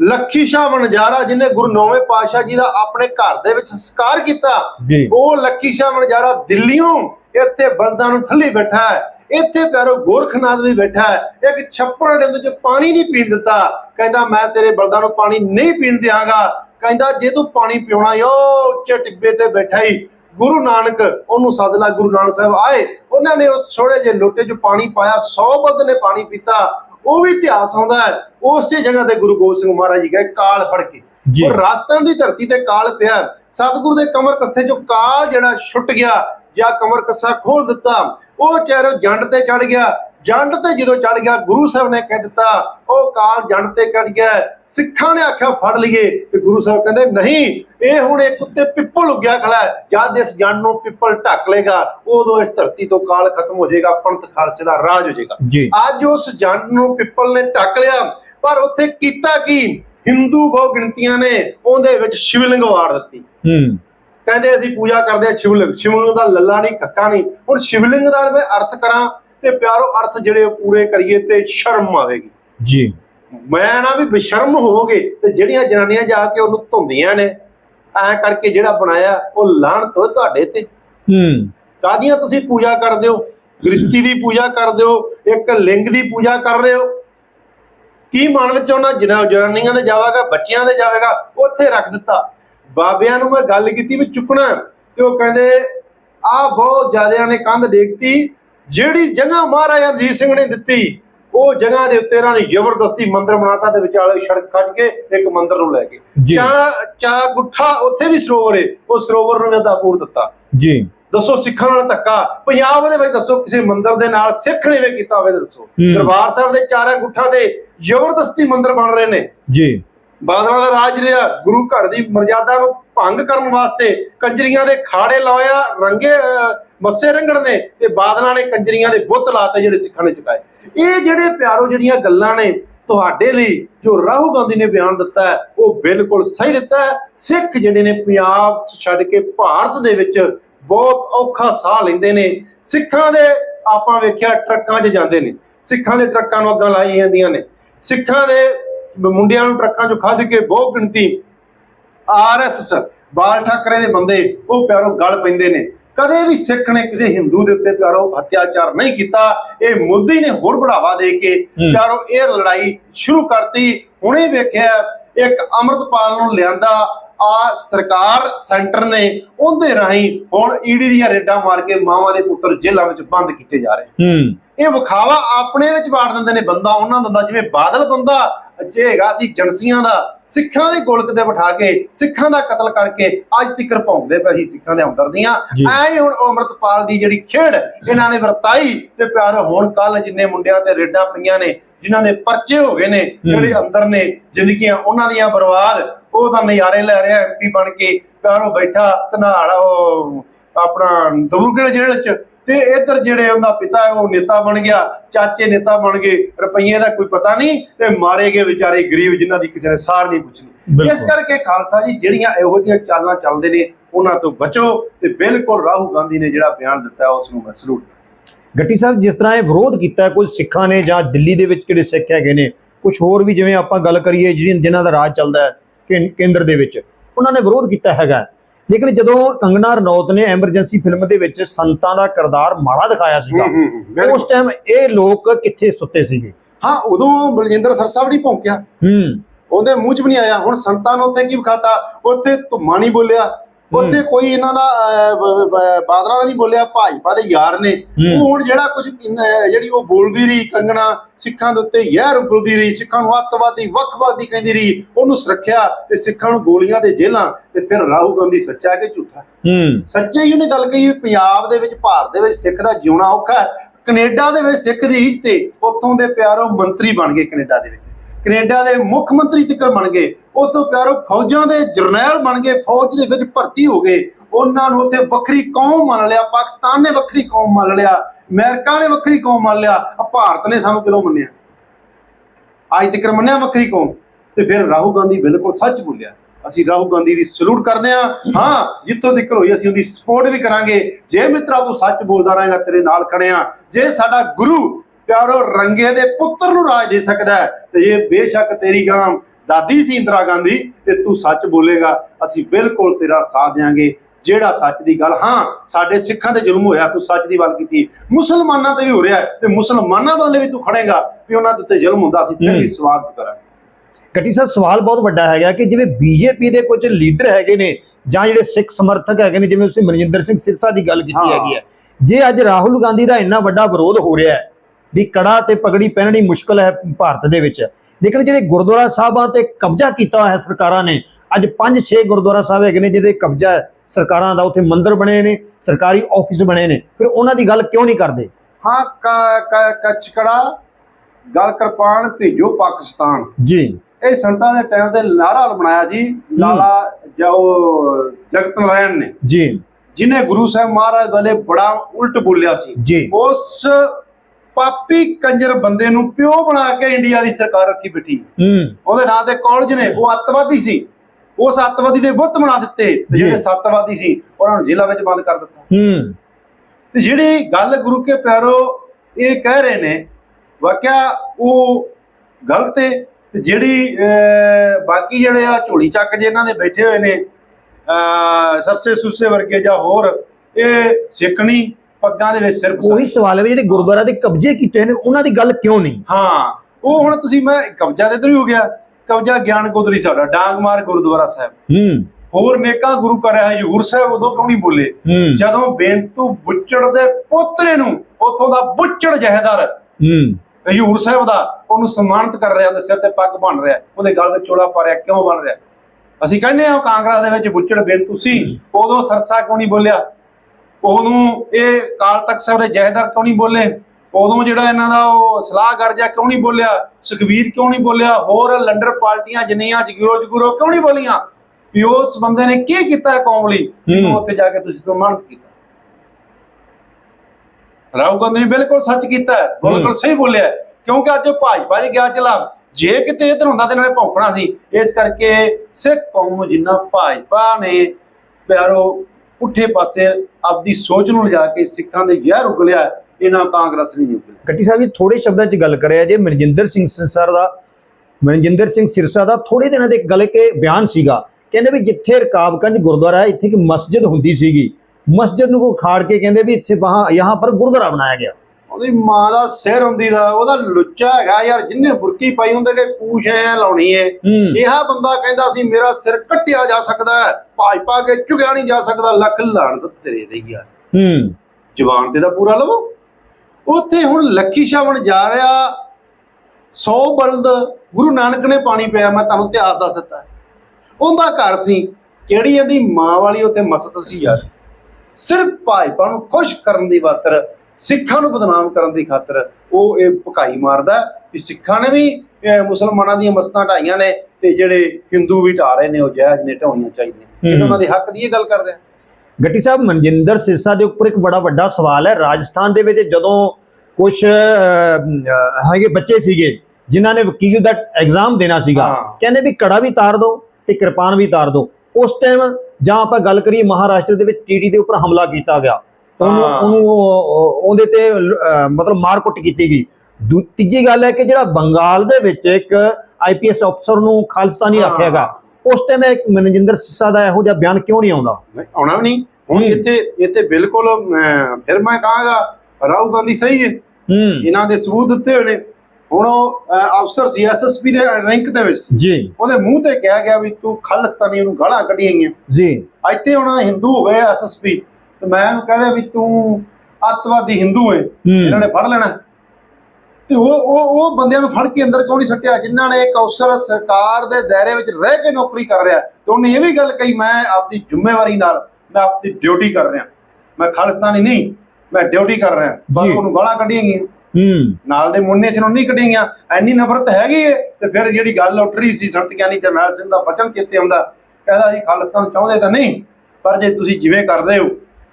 ਲੱਖੀ ਸ਼ਾਹ ਵਣਜਾਰਾ ਜਿਹਨੇ ਗੁਰੂ ਨੌਵੇਂ ਪਾਤਸ਼ਾਹ ਜੀ ਦਾ ਆਪਣੇ ਘਰ ਦੇ ਵਿੱਚ ਸੰਸਕਾਰ ਕੀਤਾ ਉਹ ਲੱਕੀ ਸ਼ਾਹ ਵਣਜਾਰਾ ਦਿੱਲੀੋਂ ਇੱਥੇ ਬਲਦਾਂ ਨੂੰ ਠੱਲੀ ਬੈਠਾ ਹੈ। ਇੱਥੇ ਪਿਆਰੋ ਗੋਰਖਨਾਥ ਵੀ ਬੈਠਾ ਹੈ। ਇੱਕ ਛੱਪੜ ਦੇ ਅੰਦਰ ਚ ਪਾਣੀ ਨਹੀਂ ਪੀਣ ਦਿੱਤਾ। ਕਹਿੰਦਾ ਮੈਂ ਤੇਰੇ ਬਲਦਾਂ ਨੂੰ ਪਾਣੀ ਨਹੀਂ ਪੀਣ ਦਿਆਂਗਾ। ਕਹਿੰਦਾ ਜੇ ਤੂੰ ਪਾਣੀ ਪਿਉਣਾ ਉਹ ਉੱਚੇ ਟਿੱਬੇ ਤੇ ਬੈਠਾ ਹੀ ਗੁਰੂ ਨਾਨਕ ਉਹਨੂੰ ਸੱਦ ਲਾ ਗੁਰੂ ਨਾਨਕ ਸਾਹਿਬ ਆਏ। ਉਹਨਾਂ ਨੇ ਉਸ ਛੋੜੇ ਜਿਹੇ ਲੋਟੇ 'ਚ ਪਾਣੀ ਪਾਇਆ 100 ਬਲਦ ਨੇ ਪਾਣੀ ਪੀਤਾ। ਉਹ ਵੀ ਇਤਿਹਾਸ ਆਉਂਦਾ ਹੈ। ਉਸੇ ਜਗ੍ਹਾ ਤੇ ਗੁਰੂ ਗੋਬਿੰਦ ਸਿੰਘ ਮਹਾਰਾਜ ਜੀ ਗਏ ਕਾਲ ਫੜ ਕੇ। ਜੀ। ਔਰ ਰਾਜਸਥਾਨ ਦੀ ਧਰਤੀ ਤੇ ਕਾਲ ਪਿਆ। ਸਤਿਗੁਰੂ ਦੇ ਕਮਰ ਕੱਸੇ ਚੋਂ ਕਾਲ ਜਿਹੜਾ ਛੁੱਟ ਗਿਆ ਜਾਂ ਕਮਰ ਕੱਸਾ ਖੋਲ ਦਿੱਤਾ। ਉਹ ਚਿਹਰੇ ਜੰਡ ਤੇ ਚੜ ਗਿਆ। ਜੰਡ ਤੇ ਜਦੋਂ ਚੜ ਗਿਆ ਗੁਰੂ ਸਾਹਿਬ ਨੇ ਕਹਿ ਦਿੱਤਾ ਉਹ ਕਾਲ ਜੰਡ ਤੇ ਚੜ ਗਿਆ ਸਿੱਖਾਂ ਨੇ ਆਖਿਆ ਫੜ ਲਈਏ। ਤੇ ਗੁਰੂ ਸਾਹਿਬ ਕਹਿੰਦੇ ਨਹੀਂ ਇਹ ਹੁਣ ਇੱਕ ਉੱਤੇ ਪਿੱਪਲ ਉੱਗਿਆ ਖੜਾ ਜਦ ਇਸ ਜੰਡ ਨੂੰ ਪਿੱਪਲ ਢੱਕ ਲੇਗਾ ਉਦੋਂ ਇਸ ਧਰਤੀ ਤੋਂ ਕਾਲ ਖਤਮ ਹੋ ਜਾਏਗਾ ਪੰਥ ਖਾਲਸੇ ਦਾ ਰਾਜ ਹੋ ਜਾਏਗਾ। ਅੱਜ ਉਸ ਜੰਡ ਨੂੰ ਪਿੱਪਲ ਨੇ ਢੱਕ ਲਿਆ ਪਰ ਉੱਥੇ ਕੀਤਾ ਕੀ? ਹਿੰਦੂ ਬਹੁ ਗਿਣਤੀਆਂ ਨੇ ਉਹਦੇ ਵਿੱਚ ਸ਼ਿਵਲਿੰਗ ਵਾੜ ਦਿੱਤੀ। ਹੂੰ। ਕਹਿੰਦੇ ਅਸੀਂ ਪੂਜਾ ਕਰਦੇ ਆ ਸ਼ਿਵਲਿੰਗ। ਸ਼ਿਵਲਿੰਗ ਦਾ ਲੱਲਾ ਨਹੀਂ ਕੱਕਾ ਨਹੀਂ। ਹੁਣ ਸ਼ਿਵਲਿੰਗ ਦਾ ਮੈਂ ਅਰਥ ਕਰਾਂ ਤੇ ਪਿਆਰੋ ਅਰਥ ਜਿਹੜੇ ਪੂਰੇ ਕਰੀਏ ਤੇ ਸ਼ਰਮ ਆਵੇਗੀ। ਜੀ। ਮੈਂ ਨਾ ਵੀ ਬੇਸ਼ਰਮ ਹੋਵੋਗੇ ਤੇ ਜਿਹੜੀਆਂ ਜਨਾਨੀਆਂ ਜਾ ਕੇ ਉਹਨੂੰ ਧੁੰਦੀਆਂ ਨੇ ਐ ਕਰਕੇ ਜਿਹੜਾ ਬਣਾਇਆ ਉਹ ਲਾਹਣਤ ਹੋਏ ਤੁਹਾਡੇ ਤੇ। ਹੂੰ। ਕਾਦੀਆਂ ਤੁਸੀਂ ਪੂਜਾ ਕਰਦੇ ਹੋ? ਗ੍ਰਿਸ਼ਤੀ ਦੀ ਪੂਜਾ ਕਰਦੇ ਹੋ ਇੱਕ ਲਿੰਗ ਦੀ ਪੂਜਾ ਕਰ ਰਹੇ ਹੋ? ਕੀ ਮਨ ਵਿੱਚ ਉਹਨਾਂ ਜਨਾ ਜਨਾਨੀਆਂ ਦੇ ਜਾਵੇਗਾ ਬੱਚਿਆਂ ਦੇ ਜਾਵੇਗਾ ਉੱਥੇ ਰੱਖ ਦਿੱਤਾ। ਬਾਬਿਆਂ ਨੂੰ ਮੈਂ ਗੱਲ ਕੀਤੀ ਵੀ ਚੁੱਕਣਾ। ਤੇ ਉਹ ਕਹਿੰਦੇ ਆ ਬਹੁਤ ਜ਼ਿਆਦਿਆਂ ਨੇ ਕੰਧ ਡੇਕਤੀ ਜਿਹੜੀ ਜਗ੍ਹਾ ਮਹਾਰਾਜਾ ਰਣਜੀਤ ਸਿੰਘ ਨੇ ਦਿੱਤੀ ਉਹ ਜਗ੍ਹਾ ਦੇ ਉੱਤੇ ਇਹਨਾਂ ਨੇ ਜ਼ਬਰਦਸਤੀ ਮੰਦਿਰ ਬਣਾਤਾ ਤੇ ਵਿਚਾਲੇ ਸੜਕ ਕੱਢ ਕੇ ਇੱਕ ਮੰਦਿਰ ਨੂੰ ਲੈ ਜੀ। ਚਾ ਚਾ ਗੁੱਠਾ ਉੱਥੇ ਵੀ ਸਰੋਵਰ ਏ ਉਹ ਸਰੋਵਰ ਨੂੰ ਵੀ ਅੱਧਾ ਪੂਰ ਦਿੱਤਾ। ਜੀ। ਦੱਸੋ ਸਿੱਖਾਂ ਨਾਲ ਧੱਕਾ ਪੰਜਾਬ ਦੇ ਵਿੱਚ ਦੱਸੋ ਕਿਸੇ ਮੰਦਿਰ ਦੇ ਨਾਲ ਸਿੱਖ ਨੇ ਵੀ ਕੀਤਾ ਹੋਵੇ ਦੱਸੋ। ਦਰਬਾਰ ਸਾਹਿਬ ਦੇ ਚਾਰਾਂ ਗੁੱਠਾਂ ਤੇ ਜ਼ਬਰਦਸਤੀ ਮੰਦਿਰ ਬਣ ਰਹੇ ਨੇ। ਜੀ। ਬਾਦਲਾਂ ਦਾ ਰਾਜ ਰਿਹਾ ਗੁਰੂ ਘਰ ਦੀ ਮਰਜ਼ਾਦਾ ਨੂੰ ਭੰਗ ਕਰਨ ਵਾਸਤੇ ਕੰਜਰੀਆਂ ਦੇ ਖਾੜੇ ਲਾਇਆ ਰੰਗੇ ਮੱਸੇ ਰੰਗੜ ਨੇ ਤੇ ਬਾਦਲਾਂ ਨੇ ਕੰਜਰੀਆਂ ਦੇ ਬੁੱਤ ਲਾਤੇ ਜਿਹੜੇ ਸਿੱਖਾਂ ਨੇ ਚੁਕਾਏ। ਇਹ ਜਿਹੜੇ ਪਿਆਰੋ ਜਿਹੜੀਆਂ ਗੱਲਾਂ ਨੇ ਤੁਹਾਡੇ ਲਈ ਜੋ ਰਾਹੁਲ ਗਾਂਧੀ ਨੇ ਬਿਆਨ ਦਿੱਤਾ ਹੈ, ਉਹ ਬਿਲਕੁਲ ਸਹੀ ਦਿੱਤਾ ਹੈ। ਸਿੱਖ ਜਿਹੜੇ ਨੇ ਪੰਜਾਬ ਛੱਡ ਕੇ ਭਾਰਤ ਦੇ ਵਿੱਚ ਬਹੁਤ ਔਖਾ ਸਾਹ ਲੈਂਦੇ ਨੇ। ਸਿੱਖਾਂ ਦੇ ਆਪਾਂ ਵੇਖਿਆ ਟਰੱਕਾਂ 'ਚ ਜਾਂਦੇ ਨੇ। ਸਿੱਖਾਂ ਦੇ ਟਰੱਕਾਂ ਨੂੰ ਅੱਗਾਂ ਲਾਈ ਜਾਂਦੀਆਂ ਨੇ। ਸਿੱਖਾਂ ਦੇ ਮੁੰਡਿਆਂ ਨੂੰ ਟਰੱਕਾਂ 'ਚੋਂ ਖਾਧ ਕੇ ਬਹੁਤ ਗਿਣਤੀ ਆਰਐਸਐਸ ਬਾਲ ਠਾਕਰੇ ਦੇ ਬੰਦੇ ਉਹ ਪਿਆਰੋ ਗਲ ਪੈਂਦੇ ਨੇ। ਕਦੇ ਵੀ ਸਿੱਖ ਨੇ ਕਿਸੇ ਹਿੰਦੂ ਦੇ ਉੱਤੇ ਪਿਆਰੋ ਅਤਿਆਚਾਰ ਨਹੀਂ ਕੀਤਾ ਇਹ ਮੋਦੀ ਨੇ ਹੋਰ ਬੜਾਵਾ ਦੇ ਕੇ। ਪਿਆਰੋ ਇਹ ਲੜਾਈ ਸ਼ੁਰੂ ਕਰਤੀ। ਹੁਣੇ ਵੇਖਿਆ ਇੱਕ ਅਮਰਤਪਾਲ ਨੂੰ ਲਿਆਂਦਾ ਆ ਸਰਕਾਰ ਸੈਂਟਰ ਨੇ ਉਹਦੇ ਰਾਹੀਂ ਹੁਣ ਈਡੀ ਦੀਆਂ ਰੇਡਾਂ ਮਾਰ ਕੇ ਮਾਵਾਂ ਦੇ ਪੁੱਤਰ ਜੇਲ੍ਹਾਂ ਵਿੱਚ ਬੰਦ ਕੀਤੇ ਜਾ ਰਹੇ ਹੂੰ। ਇਹ ਵਿਖਾਵਾ ਆਪਣੇ ਵਿੱਚ ਬਾੜ ਦਿੰਦੇ ਨੇ ਬੰਦਾ ਉਹਨਾਂ ਦਾ ਜਿਵੇਂ ਬਾਦਲ ਬੰਦਾ ਜੇ ਹੈਗਾ ਸੀ ਜਨਸੀਆਂ ਦਾ ਸਿੱਖਾਂ ਦੇ ਗੋਲਕ ਤੇ ਬਿਠਾ ਕੇ ਸਿੱਖਾਂ ਦਾ ਕਤਲ ਕਰਕੇ ਅੱਜ ਤੱਕ ਭੌਂਕਦੇ ਪਏ ਸੀ ਸਿੱਖਾਂ ਦੇ ਹਮਦਰਦੀਆਂ ਜੀ। ਐ ਹੁਣ ਅੰਮ੍ਰਿਤਪਾਲ ਦੀ ਜਿਹੜੀ ਖੇਡ ਇਹਨਾਂ ਨੇ ਵਰਤਾਈ ਤੇ ਪਿਆਰ ਹੁਣ ਕੱਲ ਜਿੰਨੇ ਮੁੰਡਿਆਂ ਤੇ ਰੇਡਾਂ ਪਈਆਂ ਨੇ ਜਿਨ੍ਹਾਂ ਦੇ ਪਰਚੇ ਹੋ ਗਏ ਨੇ ਜਿਹੜੇ ਅੰਦਰ ਨੇ ਜ਼ਿੰਦਗੀਆਂ ਉਹਨਾਂ ਦੀਆਂ ਬਰਬਾਦ ਉਹ ਤਾਂ ਨਜ਼ਾਰੇ ਲੈ ਰਿਹਾ ਐਮਪੀ ਬਣ ਕੇ ਪਿਆਰੋ ਬੈਠਾ ਧਨਾੜ ਉਹ ਆਪਣਾ ਦਬਰੂਗੜ ਜੇਲ੍ਹ ਚ ਤੇ ਇੱਧਰ ਜਿਹੜੇ ਉਹਦਾ ਪਿਤਾ ਹੈ ਉਹ ਨੇਤਾ ਬਣ ਗਿਆ ਚਾਚੇ ਨੇਤਾ ਬਣ ਗਏ ਰੁਪਈਏ ਦਾ ਕੋਈ ਪਤਾ ਨਹੀਂ ਤੇ ਮਾਰੇ ਗਏ ਵਿਚਾਰੇ ਗਰੀਬ ਜਿਨ੍ਹਾਂ ਦੀ ਕਿਸੇ ਨੇ ਸਾਰ ਨਹੀਂ ਪੁੱਛਣੀ। ਇਸ। ਕਰਕੇ ਖਾਲਸਾ ਜੀ ਜਿਹੜੀਆਂ ਇਹੋ ਜਿਹੀਆਂ ਚਾਲਾਂ ਚੱਲਦੇ ਨੇ ਉਹਨਾਂ ਤੋਂ ਬਚੋ ਤੇ ਬਿਲਕੁਲ ਰਾਹੁਲ ਗਾਂਧੀ ਨੇ ਜਿਹੜਾ ਬਿਆਨ ਦਿੱਤਾ ਉਸ ਨੂੰ ਮੈਂ ਸਲੂਟ ਗੱਟੀ ਸਾਹਿਬ ਜਿਸ ਤਰ੍ਹਾਂ ਇਹ ਵਿਰੋਧ ਕੀਤਾ ਕੁਝ ਸਿੱਖਾਂ ਨੇ ਜਾਂ ਦਿੱਲੀ ਦੇ ਵਿੱਚ ਜਿਹੜੇ ਸਿੱਖ ਹੈਗੇ ਨੇ ਕੁਝ ਹੋਰ ਵੀ ਜਿਵੇਂ ਆਪਾਂ ਗੱਲ ਕਰੀਏ ਜਿਹੜੀ ਜਿਨ੍ਹਾਂ ਦਾ ਰਾਜ ਚੱਲਦਾ ਹੈ ਕੇਂਦਰ ਦੇ ਵਿੱਚ ਉਹਨਾਂ ਨੇ ਵਿਰੋਧ ਕੀਤਾ ਹੈਗਾ। ਲੇਕਿਨ ਜਦੋਂ ਕੰਗਨਾ ਰਣੌਤ ਨੇ ਐਮਰਜੈਂਸੀ ਫਿਲਮ ਦੇ ਵਿੱਚ ਸੰਤਾਂ ਦਾ ਕਿਰਦਾਰ ਮਾੜਾ ਦਿਖਾਇਆ ਸੀਗਾ। ਉਸ ਟਾਈਮ ਇਹ ਲੋਕ ਕਿੱਥੇ ਸੁੱਤੇ ਸੀਗੇ? ਹਾਂ ਉਦੋਂ ਬਲਜਿੰਦਰ ਸਰਸਾ ਵੀ ਨਹੀਂ ਭੌਂਕਿਆ। ਹੂੰ। ਉਹਦੇ ਮੂੰਹ 'ਚ ਵੀ ਨਹੀਂ ਆਇਆ। ਹੁਣ ਸੰਤਾਂ ਨੂੰ ਉੱਥੇ ਕੀ ਵਿਖਾਤਾ? ਉੱਥੇ ਧੁੰਮਾ ਨਹੀਂ ਬੋਲਿਆ। ਉੱਥੇ ਕੋਈ ਇਹਨਾਂ ਦਾ ਬਾਦਲਾਂ ਦਾ ਨਹੀਂ ਬੋਲਿਆ ਭਾਜਪਾ ਦੇ ਯਾਰ ਨੇ। ਉਹ ਹੁਣ ਜਿਹੜਾ ਕੁਝ ਜਿਹੜੀ ਉਹ ਬੋਲਦੀ ਰਹੀ ਕੰਗਣਾ ਸਿੱਖਾਂ ਦੇ ਉੱਤੇ ਯਾਰ ਉਗਲਦੀ ਰਹੀ ਸਿੱਖਾਂ ਨੂੰ ਅੱਤਵਾਦੀ ਵੱਖਵਾਦੀ ਕਹਿੰਦੀ ਰਹੀ ਉਹਨੂੰ ਸੁਰੱਖਿਆ ਤੇ ਸਿੱਖਾਂ ਨੂੰ ਗੋਲੀਆਂ ਤੇ ਜੇਲਾਂ ਤੇ ਫਿਰ ਰਾਹੁਲ ਗਾਂਧੀ ਸੱਚਾ ਕਿ ਝੂਠਾ? ਸੱਚੇ ਹੀ ਉਹਨੇ ਗੱਲ ਕਹੀ ਪੰਜਾਬ ਦੇ ਵਿੱਚ ਭਾਰਤ ਦੇ ਵਿੱਚ ਸਿੱਖ ਦਾ ਜਿਉਣਾ ਔਖਾ ਕੈਨੇਡਾ ਦੇ ਵਿੱਚ ਸਿੱਖ ਦੀ ਇੱਜ਼ਤ ਤੇ ਉੱਥੋਂ ਦੇ ਪਿਆਰੋ ਮੰਤਰੀ ਬਣ ਗਏ ਕੈਨੇਡਾ ਦੇ ਵਿੱਚ। ਕੈਨੇਡਾ ਦੇ ਮੁੱਖ ਮੰਤਰੀ ਤੱਕ ਬਣ ਗਏ। ਉੱਥੋਂ ਪਿਆਰੋ ਫੌਜਾਂ ਦੇ ਜਰਨੈਲ ਬਣ ਗਏ, ਫੌਜ ਦੇ ਵਿੱਚ ਭਰਤੀ ਹੋ ਗਏ। ਉਹਨਾਂ ਨੂੰ ਉੱਥੇ ਵੱਖਰੀ ਕੌਮ ਮੰਨ ਲਿਆ, ਪਾਕਿਸਤਾਨ ਨੇ ਵੱਖਰੀ ਕੌਮ ਮੰਨ ਲਿਆ, ਅਮਰੀਕਾ ਨੇ ਵੱਖਰੀ ਕੌਮ ਮੰਨ ਲਿਆ ਭਾਰਤ ਨੇ ਸਾਨੂੰ ਕਦੋਂ ਮੰਨਿਆ? ਅੱਜ ਤੱਕ ਮੰਨਿਆ ਵੱਖਰੀ ਕੌਮ। ਤੇ ਫਿਰ ਰਾਹੁਲ ਗਾਂਧੀ ਬਿਲਕੁਲ ਸੱਚ ਬੋਲਿਆ। ਅਸੀਂ ਰਾਹੁਲ ਗਾਂਧੀ ਦੀ ਸਲੂਟ ਕਰਦੇ ਹਾਂ। ਹਾਂ, ਜਿੱਥੋਂ ਤੱਕ ਹੋਈ, ਅਸੀਂ ਉਹਦੀ ਸਪੋਰਟ ਵੀ ਕਰਾਂਗੇ। ਜੇ ਮਿੱਤਰਾ, ਤੂੰ ਸੱਚ ਬੋਲਦਾ ਰਹੇਗਾ, ਤੇਰੇ ਨਾਲ ਖੜੇ ਹਾਂ। ਜੇ ਸਾਡਾ ਗੁਰੂ ਪਿਆਰੋ ਰੰਗੇ ਦੇ ਪੁੱਤਰ ਨੂੰ ਰਾਜ ਦੇ ਸਕਦਾ ਤੇ ਇਹ ਬੇਸ਼ੱਕ ਤੇਰੀ ਗਾਂ ਦਾਦੀ ਸੀ ਇੰਦਰਾ ਗਾਂਧੀ ਤੇ ਤੂੰ ਸੱਚ ਬੋਲੇਗਾ ਅਸੀਂ ਬਿਲਕੁਲ ਤੇਰਾ ਸਾਥ ਦੇਵਾਂਗੇ ਜਿਹੜਾ ਸੱਚ ਦੀ ਗੱਲ ਹਾਂ ਸਾਡੇ ਸਿੱਖਾਂ ਤੇ ਜ਼ੁਲਮ ਹੋਇਆ ਤੂੰ ਸੱਚ ਦੀ ਗੱਲ ਕੀਤੀ ਮੁਸਲਮਾਨਾਂ ਤੇ ਵੀ ਹੋ ਰਿਹਾ ਤੇ ਮੁਸਲਮਾਨਾਂ ਬਦਲੇ ਵੀ ਤੂੰ ਖੜੇਗਾ ਵੀ ਉਹਨਾਂ ਦੇ ਉੱਤੇ ਜ਼ੁਲਮ ਹੁੰਦਾ ਸੀ ਫਿਰ ਵੀ। ਸਵਾਗਤ ਕਰਾਂਗੇ ਗੱਟੀ ਸਾਹਿਬ ਸਵਾਲ ਬਹੁਤ ਵੱਡਾ ਹੈਗਾ ਕਿ ਜਿਵੇਂ ਬੀਜੇਪੀ ਦੇ ਕੁਝ ਲੀਡਰ ਹੈਗੇ ਨੇ ਜਾਂ ਜਿਹੜੇ ਸਿੱਖ ਸਮਰਥਕ ਹੈਗੇ ਨੇ ਜਿਵੇਂ ਤੁਸੀਂ ਮਨਜਿੰਦਰ ਸਿੰਘ ਸਿਰਸਾ ਦੀ ਗੱਲ ਕੀਤੀ। ਹੈਗੀ ਹੈ ਜੇ ਅੱਜ ਰਾਹੁਲ ਗਾਂਧੀ ਦਾ ਇੰਨਾ ਵੱਡਾ ਵਿਰੋਧ ਹੋ ਰਿਹਾ ਹੈ ਵੀ ਕੜਾ ਤੇ ਪਗੜੀ ਪਹਿਨਣੀ ਮੁਸ਼ਕਲ ਹੈ ਭਾਰਤ ਦੇ ਵਿੱਚ। ਲੇਕਿਨ ਜਿਹੜੇ ਗੁਰਦੁਆਰਾ ਸਾਹਿਬਾਂ ਤੇ ਕਬਜ਼ਾ ਕੀਤਾ ਹੋਇਆ ਹੈ ਸਰਕਾਰਾਂ ਨੇ ਅੱਜ 5-6 ਗੁਰਦੁਆਰਾ ਸਾਹਿਬ ਹੈਗੇ ਨੇ ਜਿਹਦੇ ਕਬਜ਼ਾ ਹੈ। ਸਰਕਾਰਾਂ ਦਾ ਉੱਥੇ ਮੰਦਿਰ ਬਣੇ ਨੇ ਸਰਕਾਰੀ ਆਫਿਸ ਬਣੇ ਨੇ। ਫਿਰ ਉਹਨਾਂ ਦੀ ਗੱਲ ਕਿਉਂ ਨਹੀਂ ਕਰਦੇ? ਹਾਂ ਕਚਕੜਾ ਗਲ ਕਿਰਪਾਨ ਭੇਜੋ ਪਾਕਿਸਤਾਨ। ਜੀ। ਇਹ ਸੰਤਾਂ ਦੇ ਟਾਈਮ ਤੇ ਨਾਰਾ ਬਣਾਇਆ ਸੀ ਲਾਲਾ ਜੋ ਜਗਤ ਨਾਰਾਇਣ ਨੇ। ਜੀ। ਜਿਨੇ ਗੁਰੂ ਸਾਹਿਬ ਮਹਾਰਾਜ ਵਾਲੇ ਬੜਾ ਉਲਟ ਬੋਲਿਆ ਸੀ। ਜੀ। ਉਸ ਪਾਪੀ ਕੰਜਰ ਬੰਦੇ ਨੂੰ ਪਿਓ ਬਣਾ ਕੇ ਇੰਡੀਆ ਦੀ ਸਰਕਾਰ ਰੱਖੀ ਬਿਠੀ। ਹੂੰ। ਉਹਦੇ ਨਾਂ ਤੇ ਕਾਲਜ ਨੇ ਉਹ ਅੱਤਵਾਦੀ ਸੀ। ਉਸ ਅੱਤਵਾਦੀ ਦੇ ਬੁੱਤ ਬਣਾ ਦਿੱਤੇ ਤੇ। ਜਿਹੜੇ ਸੱਤਵਾਦੀ ਸੀ ਉਹਨਾਂ ਨੂੰ ਜੇਲ੍ਹਾਂ ਵਿੱਚ ਬੰਦ ਕਰ ਦਿੱਤਾ। ਹੂੰ। ਤੇ ਜਿਹੜੀ ਗੱਲ ਗੁਰੂ ਕੇ ਪਿਆਰੋ ਇਹ ਕਹਿ ਰਹੇ ਨੇ ਵਾਕਿਆ ਉਹ ਗਲਤ ਹੈ ਤੇ ਜਿਹੜੀ ਬਾਕੀ ਜਿਹੜੇ ਆ ਝੋਲੀ ਚੱਕ ਜੇ ਇਹਨਾਂ ਦੇ ਬੈਠੇ ਹੋਏ ਨੇ ਸਰਸੇ ਸੁਰਸੇ ਵਰਗੇ ਜਾਂ ਹੋਰ ਇਹ ਸਿੱਕਣੀ ਪੱਗਾਂ ਦੇ ਵਿੱਚ ਸਿਰ ਫਸਾ- ਉਹੀ ਸਵਾਲ ਹੈ ਵੀ ਜਿਹੜੇ ਗੁਰਦੁਆਰਾ ਦੇ ਕਬਜ਼ੇ ਕੀਤੇ ਨੇ ਉਹਨਾਂ ਦੀ ਗੱਲ ਕਿਉਂ ਨਹੀਂ? ਹਾਂ ਉਹ ਹੁਣ ਤੁਸੀਂ ਮੈਂ ਕਬਜ਼ਾ ਤੇ ਇੱਧਰ ਵੀ ਹੋ ਗਿਆ। ਕਬਜ਼ਾ ਗਿਆਨ ਗੋਦਰੀ ਸਾਡਾ ਡਾਂਗਮਾਰ ਗੁਰਦੁਆਰਾ ਸਾਹਿਬ। ਹੂੰ। ਹੋਰ ਨੇਕਾ ਗੁਰੂ ਕਰ ਰਿਹਾ ਹਜੂਰ ਸਾਹਿਬ ਉਦੋਂ ਕਿਉਂ ਨਹੀਂ ਬੋਲੇ? ਜਦੋਂ ਬੇਨਤੂ ਬੁੱਚੜ ਦੇ ਪੋਤਰੇ ਨੂੰ ਉੱਥੋਂ ਦਾ ਬੁੱਚੜ ਜਹੇਦਾਰ ਹੂੰ। ਹਜੂਰ ਸਾਹਿਬ ਦਾ ਉਹਨੂੰ ਸਨਮਾਨਿਤ ਕਰ ਰਿਹਾ ਉਹਦੇ ਸਿਰ ਤੇ ਪੱਗ ਬਣ ਰਿਹਾ ਉਹਦੇ ਗਲ ਵਿੱਚ ਚੋਲਾ ਪਾ ਰਿਹਾ ਕਿਉਂ ਬਣ ਰਿਹਾ? ਅਸੀਂ ਕਹਿੰਦੇ ਹਾਂ ਕਾਂਗਰਸ ਦੇ ਵਿੱਚ ਬੁੱਚੜ ਬੇਨਤੂ ਸੀ ਉਦੋਂ ਸਰਸਾ ਕਿਉਂ ਨਹੀਂ ਬੋਲਿਆ? ਉਦੋਂ ਇਹ ਕਾਲ ਤਖਤ ਸਾਹਿਬ ਦੇ ਜਹੇਦਾਰ ਕਿਉਂ ਨਹੀਂ ਬੋਲੇ? ਉਦੋਂ ਜਿਹੜਾ ਇਹਨਾਂ ਦਾ ਉਹ ਸਲਾਹ ਗਰਜਾ ਕਿਉਂ ਨਹੀਂ ਬੋਲਿਆ? ਸੁਖਬੀਰ ਕਿਉਂ ਨਹੀਂ ਬੋਲਿਆ? ਹੋਰ ਲੰਡਰ ਪਾਰਟੀਆਂ ਜਿੰਨੀਆਂ ਜਗੀਰੋ ਜਗੂਰੋ ਕਿਉਂ ਨਹੀਂ ਬੋਲੀਆਂ? ਵੀ ਉਸ ਬੰਦੇ ਨੇ ਕੀ ਕੀਤਾ ਹੈ ਕੌਮ ਲਈ? ਜਿਹਨੂੰ। ਉੱਥੇ ਜਾ ਕੇ ਤੁਸੀਂ ਸਨਮਾਨਿਤ ਕੀਤਾ। ਰਾਹੁਲ ਗਾਂਧੀ ਨੇ ਬਿਲਕੁਲ ਸੱਚ ਕੀਤਾ ਬਿਲਕੁਲ ਸਹੀ ਬੋਲਿਆ ਕਿਉਂਕਿ ਅੱਜ ਭਾਜਪਾ 'ਚ ਗਿਆ ਚਲਾ ਜੇ ਕਿਤੇ ਇਧਰ ਹੁੰਦਾ ਤੇ ਇਹਨਾਂ ਨੇ ਭੌਂਕਣਾ ਸੀ ਇਸ ਕਰਕੇ ਸਿੱਖ ਕੌਮ ਜਿੰਨਾ ਭਾਜਪਾ ਨੇ ਪਿਆਰੋ ਪੁੱਠੇ ਪਾਸੇ ਆਪਦੀ ਸੋਚ ਨੂੰ ਲਿਜਾ ਕੇ ਸਿੱਖਾਂ ਦੇ ਜ਼ਹਿਰ ਉਗਲਿਆ ਹੈ, ਇਹਨਾਂ ਕਾਂਗਰਸ ਨਹੀਂ ਉਗਲਿਆ। ਗੱਟੀ ਸਾਹਿਬ ਜੀ ਥੋੜੇ ਸ਼ਬਦਾਂ 'ਚ ਗੱਲ ਕਰਿਆ ਜੇ ਮਨਜਿੰਦਰ ਸਿੰਘ ਸਰ ਦਾ ਮਨਜਿੰਦਰ ਸਿੰਘ ਸਿਰਸਾ ਦਾ ਥੋੜੇ ਦਿਨਾਂ ਦੇ ਗੱਲ ਕੇ ਬਿਆਨ ਸੀਗਾ। ਕਹਿੰਦੇ ਵੀ ਜਿੱਥੇ ਰਕਾਬਗੰਜ ਗੁਰਦੁਆਰਾ ਹੈ ਇੱਥੇ ਇੱਕ ਮਸਜਿਦ ਹੁੰਦੀ ਸੀਗੀ। ਮਸਜਿਦ ਨੂੰ ਕੋ ਖਾੜ ਕੇ ਕਹਿੰਦੇ ਵੀ ਇੱਥੇ ਵਹਾਂ ਯਹਾਂ ਪਰ ਗੁਰਦੁਆਰਾ ਬਣਾਇਆ ਗਿਆ। ਉਹਦੀ ਮਾਂ ਦਾ ਸਿਰ ਹੁੰਦੀ ਦਾ ਉਹਦਾ ਲੁੱਚਾ ਹੈਗਾ ਯਾਰ ਜਿੰਨੇ ਬੁਰਕੀ ਪਾਈ ਹੁੰਦੇ ਕਿ ਪੂਛ ਐ ਲਾਉਣੀ ਏ। ਇਹ ਬੰਦਾ ਕਹਿੰਦਾ ਸੀ ਮੇਰਾ ਸਿਰ ਕੱਟਿਆ ਜਾ ਸਕਦਾ ਭਾਜਪਾ ਕੇ ਝੁਕਿਆ ਨਹੀਂ ਜਾ ਸਕਦਾ ਲੱਖ ਲਾਣ ਤੇਰੇ ਦੇ ਯਾਰ ਹੂੰ। ਜ਼ਬਾਨ ਤੇ ਦਾ ਪੂਰਾ ਲਵੋ। ਉੱਥੇ ਹੁਣ ਲੱਖੀ ਸ਼ਾਵਣ ਜਾ ਰਿਹਾ 100 ਬਲਦ ਗੁਰੂ ਨਾਨਕ ਨੇ ਪਾਣੀ ਪਿਆ ਮੈਂ ਤੁਹਾਨੂੰ ਇਤਿਹਾਸ ਦੱਸ ਦਿੱਤਾ। ਉਹਦਾ ਘਰ ਸੀ ਕਿਹੜੀ ਇਹਦੀ ਮਾਂ ਵਾਲੀ ਉੱਥੇ ਮਸਤ ਸੀ ਯਾਰ? ਸਿਰਫ ਭਾਜਪਾ ਨੂੰ ਖੁਸ਼ ਕਰਨ ਦੀ ਖਾਤਰ ਸਿੱਖਾਂ ਨੂੰ ਬਦਨਾਮ ਕਰਨ ਦੀ ਖਾਤਰ ਉਹ ਇਹ ਭਕਾਈ ਮਾਰਦਾ ਵੀ ਸਿੱਖਾਂ ਨੇ ਵੀ ਮੁਸਲਮਾਨਾਂ ਦੀਆਂ ਮਸਤਾਂ ਢਾਈਆਂ ਨੇ ਤੇ ਜਿਹੜੇ ਹਿੰਦੂ ਵੀ ਢਾ ਰਹੇ ਨੇ ਉਹ ਜਾਇਜ਼ ਨੇ ਢਾਉਣੀਆਂ ਚਾਹੀਦੀਆਂ ਇਹ ਉਹਨਾਂ ਦੇ ਹੱਕ ਦੀ ਇਹ ਗੱਲ ਕਰ ਰਿਹਾ। ਗੱਟੀ ਸਾਹਿਬ ਮਨਜਿੰਦਰ ਸਿਰਸਾ ਦੇ ਉੱਪਰ ਇੱਕ ਬੜਾ ਵੱਡਾ ਸਵਾਲ ਹੈ। ਰਾਜਸਥਾਨ ਦੇ ਵਿੱਚ ਜਦੋਂ ਕੁਝ ਹੈਗੇ ਬੱਚੇ ਸੀਗੇ ਜਿਨ੍ਹਾਂ ਨੇ ਵਕੀਲ ਦਾ ਐਗਜ਼ਾਮ ਦੇਣਾ ਸੀਗਾ। ਕਹਿੰਦੇ ਵੀ ਕੜਾ ਵੀ ਤਾਰ ਦਿਓ ਤੇ ਕਿਰਪਾਨ ਵੀ ਤਾਰ ਦਿਓ ਉਸ ਟਾਈਮ ਜਾਂ ਆਪਾਂ ਗੱਲ ਕਰੀਏ ਮਹਾਰਾਸ਼ਟਰ ਦੇ ਵਿੱਚ ਟੀਟੀ ਦੇ ਉੱਪਰ ਹਮਲਾ ਕੀਤਾ ਗਿਆ। ਉਹਨੂੰ ਉਹਦੇ ਤੇ ਮਤਲਬ ਮਾਰਕੁੱਟ ਕੀਤੀ ਗਈ। ਤੀਜੀ ਗੱਲ ਹੈ ਕਿ ਜਿਹੜਾ ਬੰਗਾਲ ਦੇ ਵਿੱਚ ਇੱਕ ਆਈਪੀਐਸ ਅਫਸਰ ਨੂੰ ਖਾਲਿਸਤਾਨੀ। ਆਖਿਆਗਾ ਉਸ ਟਾਈਮ ਇੱਕ ਮਨਜਿੰਦਰ ਸਿਰਸਾ ਦਾ ਇਹੋ ਜਿਹਾ ਬਿਆਨ ਕਿਉਂ ਨਹੀਂ ਆਉਂਦਾ? ਆਉਣਾ ਵੀ ਨਹੀਂ। ਹੁਣ। ਇੱਥੇ ਇੱਥੇ ਬਿਲਕੁਲ ਫਿਰ ਮੈਂ ਕਹਾਂਗਾ ਰਾਹੁਲ ਗਾਂਧੀ ਸਹੀ ਹੈ। ਇਹਨਾਂ ਦੇ ਸਬੂਤ ਦਿੱਤੇ ਹੋਏ ਨੇ। ਹੁਣ ਉਹ ਅਫਸਰ ਸੀ ਐਸਐਸਪੀ ਦੇ ਰੈਂਕ ਦੇ ਵਿੱਚ। ਜੀ। ਉਹਦੇ ਮੂੰਹ ਤੇ ਕਿਹਾ ਗਿਆ ਵੀ ਤੂੰ ਖਾਲਿਸਤਾਨੀ ਉਹਨੂੰ ਗਾਲਾਂ ਕੱਢੀਆਂ ਗਈਆਂ। ਜੀ। ਇੱਥੇ ਹੁਣ ਹਿੰਦੂ ਹੋਵੇ ਐਸਐਸਪੀ ਤੇ ਮੈਂ ਉਹਨੂੰ ਕਹਦਾ ਵੀ ਤੂੰ ਅੱਤਵਾਦੀ ਹਿੰਦੂ ਹੈ। ਇਹਨਾਂ ਨੇ ਫੜ ਲੈਣਾ। ਤੇ ਉਹ ਉਹ ਉਹ ਬੰਦਿਆਂ ਨੂੰ ਫੜ ਕੇ ਅੰਦਰ ਕਿਉਂ ਨਹੀਂ ਸੱਟਿਆ? ਜਿਨ੍ਹਾਂ ਨੇ ਇੱਕ ਅਫਸਰ ਸਰਕਾਰ ਦੇ ਦਾਇਰੇ ਵਿੱਚ ਰਹਿ ਕੇ ਨੌਕਰੀ ਕਰ ਰਿਹਾ। ਤੇ ਉਹਨੇ ਇਹ ਵੀ ਗੱਲ ਕਹੀ ਮੈਂ ਆਪਦੀ ਜ਼ਿੰਮੇਵਾਰੀ ਨਾਲ ਮੈਂ ਆਪਦੀ ਡਿਊਟੀ ਕਰ ਰਿਹਾ। ਮੈਂ ਖਾਲਿਸਤਾਨੀ ਨਹੀਂ ਮੈਂ ਡਿਊਟੀ ਕਰ ਰਿਹਾ। ਬਸ। ਉਹਨੂੰ ਗਾਲਾਂ ਕੱਢੀਆਂ ਗਈਆਂ। ਹੂੰ। ਨਾਲ ਦੇ ਮੁੰਨੇ ਸੀ ਨੂੰ ਨਹੀਂ ਕੱਢੀਆਂ। ਐਨੀ ਨਫ਼ਰਤ ਹੈਗੀ ਏ ਤੇ ਫਿਰ ਜਿਹੜੀ ਗੱਲ ਉੱਠ ਰਹੀ ਸੀ ਸੰਤ ਗਿਆਨੀ ਜਰਨੈਲ ਸਿੰਘ ਦਾ ਬਚਨ ਚੇਤੇ ਆਉਂਦਾ। ਕਹਿੰਦਾ ਜੀ ਖਾਲਿਸਤਾਨ ਚਾਹੁੰਦੇ ਤਾਂ ਨਹੀਂ ਪਰ ਜੇ ਤੁਸੀਂ ਜਿਵੇਂ ਕਰਦੇ ਹੋ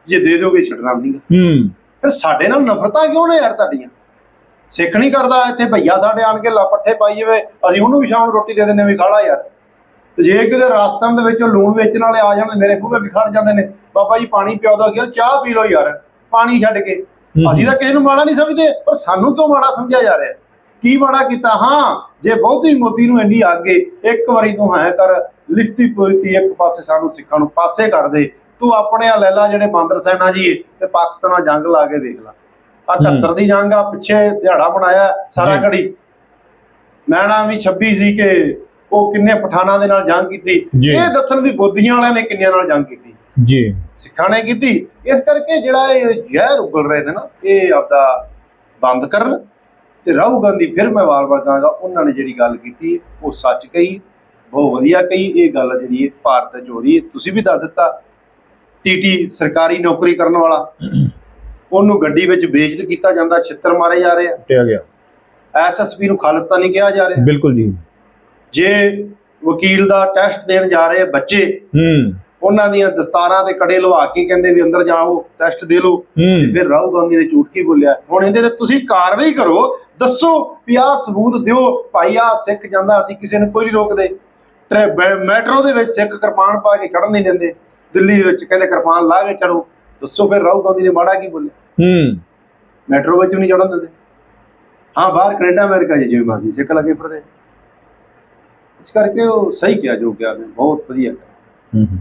ਜੇ ਦੇ ਦਿਓਗੇ ਛੱਡਣਾ ਨਹੀਂ। ਹੂੰ। ਫਿਰ ਸਾਡੇ ਨਾਲ ਨਫ਼ਰਤਾਂ ਕਿਉਂ ਨੇ ਯਾਰ ਤੁਹਾਡੀਆਂ? ਸਿੱਖ ਨਹੀਂ ਕਰਦਾ ਇੱਥੇ ਭਈਆ ਸਾਡੇ ਆਣ ਕੇ ਲਾਪੱਠੇ ਪਾਈ ਜਾਵੇ ਅਸੀਂ ਉਹਨੂੰ ਵੀ ਸ਼ਾਮ ਨੂੰ ਰੋਟੀ ਦੇ ਦਿੰਦੇ ਵੀ ਖਾ ਲਾ ਯਾਰ। ਤੇ ਜੇ ਕਿਤੇ ਰਾਸਤਾਂ ਦੇ ਵਿੱਚੋਂ ਲੂਣ ਵੇਚਣ ਵਾਲੇ ਆ ਜਾਣ ਮੇਰੇ ਖੂਹੇ ਵੀ ਖੜ ਜਾਂਦੇ ਨੇ ਬਾਬਾ ਜੀ ਪਾਣੀ ਪਿਆ ਦੋ ਗਿਆ ਚਾਹ ਪੀ ਲਓ ਯਾਰ ਪਾਣੀ ਛੱਡ ਕੇ। ਅਸੀਂ ਤਾਂ ਕਿਸੇ ਨੂੰ ਮਾੜਾ ਨਹੀਂ ਸਮਝਦੇ ਪਰ ਸਾਨੂੰ ਕਿਉਂ ਮਾੜਾ ਸਮਝਿਆ ਜਾ ਰਿਹਾ? ਕੀ ਮਾੜਾ ਕੀਤਾ? ਹਾਂ ਜੇ ਬਹੁਤੀ ਮੋਦੀ ਨੂੰ ਇੰਨੀ ਅੱਗੇ ਇੱਕ ਵਾਰੀ ਤੂੰ ਹੈ ਕਰ ਲਿਖਤੀ ਪੁਰਤੀ ਇੱਕ ਪਾਸੇ ਸਾਨੂੰ ਸਿੱਖਾਂ ਨੂੰ ਪਾਸੇ ਕਰ ਦੇ ਤੂੰ ਆਪਣੇ ਆ ਲੈਲਾ ਜਿਹੜੇ ਬਾਂਦਰ ਸੈਨਾ ਜੀ ਤੇ ਪਾਕਿਸਤਾਨ ਨਾਲ ਜੰਗ ਲਾ ਕੇ ਵੇਖ ਲੈ। ਆ 71 ਦੀ ਜੰਗ ਆ ਪਿੱਛੇ ਦਿਹਾੜਾ ਬਣਾਇਆ ਸਾਰਾ। ਘੜੀ। ਮੈਂ ਨਾ ਵੀ 26 ਸੀ ਕਿ ਉਹ ਕਿੰਨੇ ਪਠਾਨਾਂ ਦੇ ਨਾਲ ਜੰਗ ਕੀਤੀ। ਇਹ ਦੱਸਣ ਵੀ ਬੋਦੀਆਂ ਵਾਲਿਆਂ ਨੇ ਕਿੰਨਿਆਂ ਨਾਲ ਜੰਗ ਕੀਤੀ। ਜੀ। ਸਿੱਖਾਂ ਨੇ ਕੀਤੀ। ਇਸ ਕਰਕੇ ਜਿਹੜਾ ਇਹ ਜ਼ਹਿਰ ਉਗਲ ਰਹੇ ਨੇ ਨਾ ਇਹ ਆਪਦਾ ਬੰਦ ਕਰਨ ਤੇ ਰਾਹੁਲ ਗਾਂਧੀ ਫਿਰ ਮੈਂ ਵਾਰ-ਵਾਰ ਕਹਾਂਗਾ ਉਹਨਾਂ ਨੇ ਜਿਹੜੀ ਗੱਲ ਕੀਤੀ ਉਹ ਸੱਚ ਕਹੀ ਬਹੁਤ ਵਧੀਆ ਕਹੀ। ਇਹ ਗੱਲ ਜਿਹੜੀ ਭਾਰਤ ਚ ਹੋ ਰਹੀ ਹੈ ਤੁਸੀਂ ਵੀ ਦੱਸ ਦਿੱਤਾ। ਟੀਟੀ ਸਰਕਾਰੀ ਨੌਕਰੀ ਕਰਨ ਵਾਲਾ ਉਹਨੂੰ ਗੱਡੀ ਵਿੱਚ ਬੇਇੱਜ਼ਤ ਕੀਤਾ ਜਾਂਦਾ ਛਿੱਤਰ ਮਾਰੇ ਜਾ ਰਹੇ ਆ। ਟਿਆ ਗਿਆ। ਐਸਐਸਪੀ ਨੂੰ ਖਾਲਿਸਤਾਨੀ ਕਿਹਾ ਜਾ ਰਿਹਾ। ਬਿਲਕੁਲ ਜੀ। ਜੇ ਵਕੀਲ ਦਾ ਟੈਸਟ ਦੇਣ ਜਾ ਰਹੇ ਬੱਚੇ ਹੂੰ। ਉਹਨਾਂ ਦੀਆਂ ਦਸਤਾਰਾਂ ਤੇ ਕੜੇ ਲਵਾ ਕੇ ਕਹਿੰਦੇ ਵੀ ਅੰਦਰ ਜਾਓ ਟੈਸਟ ਦੇ ਲਓ ਤੇ ਫਿਰ ਰਾਹੁਲ ਗਾਂਧੀ ਨੇ ਝੂਠ ਕੀ ਬੋਲਿਆ? ਹੁਣ ਇਹਦੇ ਤੇ ਤੁਸੀਂ ਕਾਰਵਾਈ ਕਰੋ ਦੱਸੋ ਵੀ ਆਹ ਸਬੂਤ ਦਿਓ ਭਾਈ ਆ ਸਿੱਖ ਜਾਂਦਾ ਅਸੀਂ ਕਿਸੇ ਨੂੰ ਕੋਈ ਨਹੀਂ ਰੋਕਦੇ। ਮੈਟਰੋ ਦੇ ਵਿੱਚ ਸਿੱਖ ਕਿਰਪਾਨ ਪਾ ਕੇ ਚੜਨ ਨਹੀਂ ਦਿੰਦੇ। ਦਿੱਲੀ ਵਿੱਚ ਕਹਿੰਦੇ ਕਿਰਪਾਨ ਲਾ ਕੇ ਚੜੋ ਦੱਸੋ ਫਿਰ ਰਾਹੁਲ ਗਾਂਧੀ ਨੇ ਮਾੜਾ ਕੀ ਬੋਲਿਆ? ਹੂੰ। ਮੈਟਰੋ ਵਿੱਚ ਵੀ ਨਹੀਂ ਚੜਨ ਦਿੰਦੇ। ਹਾਂ ਬਾਹਰ ਕੈਨੇਡਾ ਅਮਰੀਕਾ 'ਚ ਜਿਵੇਂ ਮਰਜ਼ੀ ਸਿੱਖ ਲੱਗੇ ਫਿਰਦੇ। ਇਸ ਕਰਕੇ ਉਹ ਸਹੀ ਕਿਹਾ ਜੋ ਕਿਹਾ ਨੇ ਬਹੁਤ ਵਧੀਆ ਕਿਹਾ। ਹੂੰ।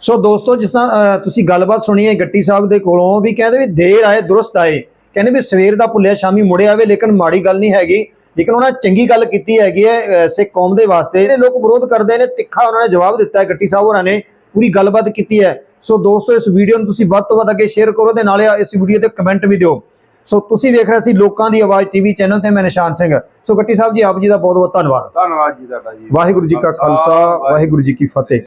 ਸੋ ਦੋਸਤੋ ਜਿਸ ਤਰ੍ਹਾਂ ਤੁਸੀਂ ਗੱਲਬਾਤ ਸੁਣੀ ਹੈ ਗੱਟੀ ਸਾਹਿਬ ਦੇ ਕੋਲੋਂ ਵੀ ਕਹਿੰਦੇ ਵੀ ਦੇਰ ਆਏ ਦੁਰਸਤ ਆਏ। ਕਹਿੰਦੇ ਵੀ ਸਵੇਰ ਦਾ ਭੁੱਲਿਆ ਸ਼ਾਮੀ ਮੁੜੇ ਆਵੇ ਲੇਕਿਨ ਮਾੜੀ ਗੱਲ ਨਹੀਂ ਹੈਗੀ। ਲੇਕਿਨ ਉਹਨਾਂ ਚੰਗੀ ਗੱਲ ਕੀਤੀ ਹੈਗੀ ਹੈ ਸਿੱਖ ਕੌਮ ਦੇ ਵਾਸਤੇ। ਜਿਹੜੇ ਲੋਕ ਵਿਰੋਧ ਕਰਦੇ ਨੇ ਤਿੱਖਾ ਉਹਨਾਂ ਨੇ ਜਵਾਬ ਦਿੱਤਾ ਹੈ ਗੱਟੀ ਸਾਹਿਬ ਹੋਰਾਂ ਨੇ ਪੂਰੀ ਗੱਲਬਾਤ ਕੀਤੀ ਹੈ। ਸੋ ਦੋਸਤੋ ਇਸ ਵੀਡੀਓ ਨੂੰ ਤੁਸੀਂ ਵੱਧ ਤੋਂ ਵੱਧ ਅੱਗੇ ਸ਼ੇਅਰ ਕਰੋ ਤੇ ਨਾਲੇ ਇਸ ਵੀਡੀਓ ਤੇ ਕਮੈਂਟ ਵੀ ਦਿਓ। ਸੋ ਤੁਸੀਂ ਵੇਖ ਰਹੇ ਸੀ ਲੋਕਾਂ ਦੀ ਆਵਾਜ਼ ਟੀਵੀ ਚੈਨਲ ਤੇ ਮੈਂ ਨਿਸ਼ਾਨ ਸਿੰਘ। ਸੋ ਗੱਟੀ ਸਾਹਿਬ ਜੀ ਆਪ ਜੀ ਦਾ ਬਹੁਤ ਬਹੁਤ ਧੰਨਵਾਦ। ਧੰਨਵਾਦ ਜੀ ਤੁਹਾਡਾ ਜੀ। ਵਾਹਿਗੁਰੂ ਜੀ ਕਾ ਖਾਲਸਾ ਵਾਹਿਗੁਰੂ ਜੀ ਕੀ ਫਤਿਹ।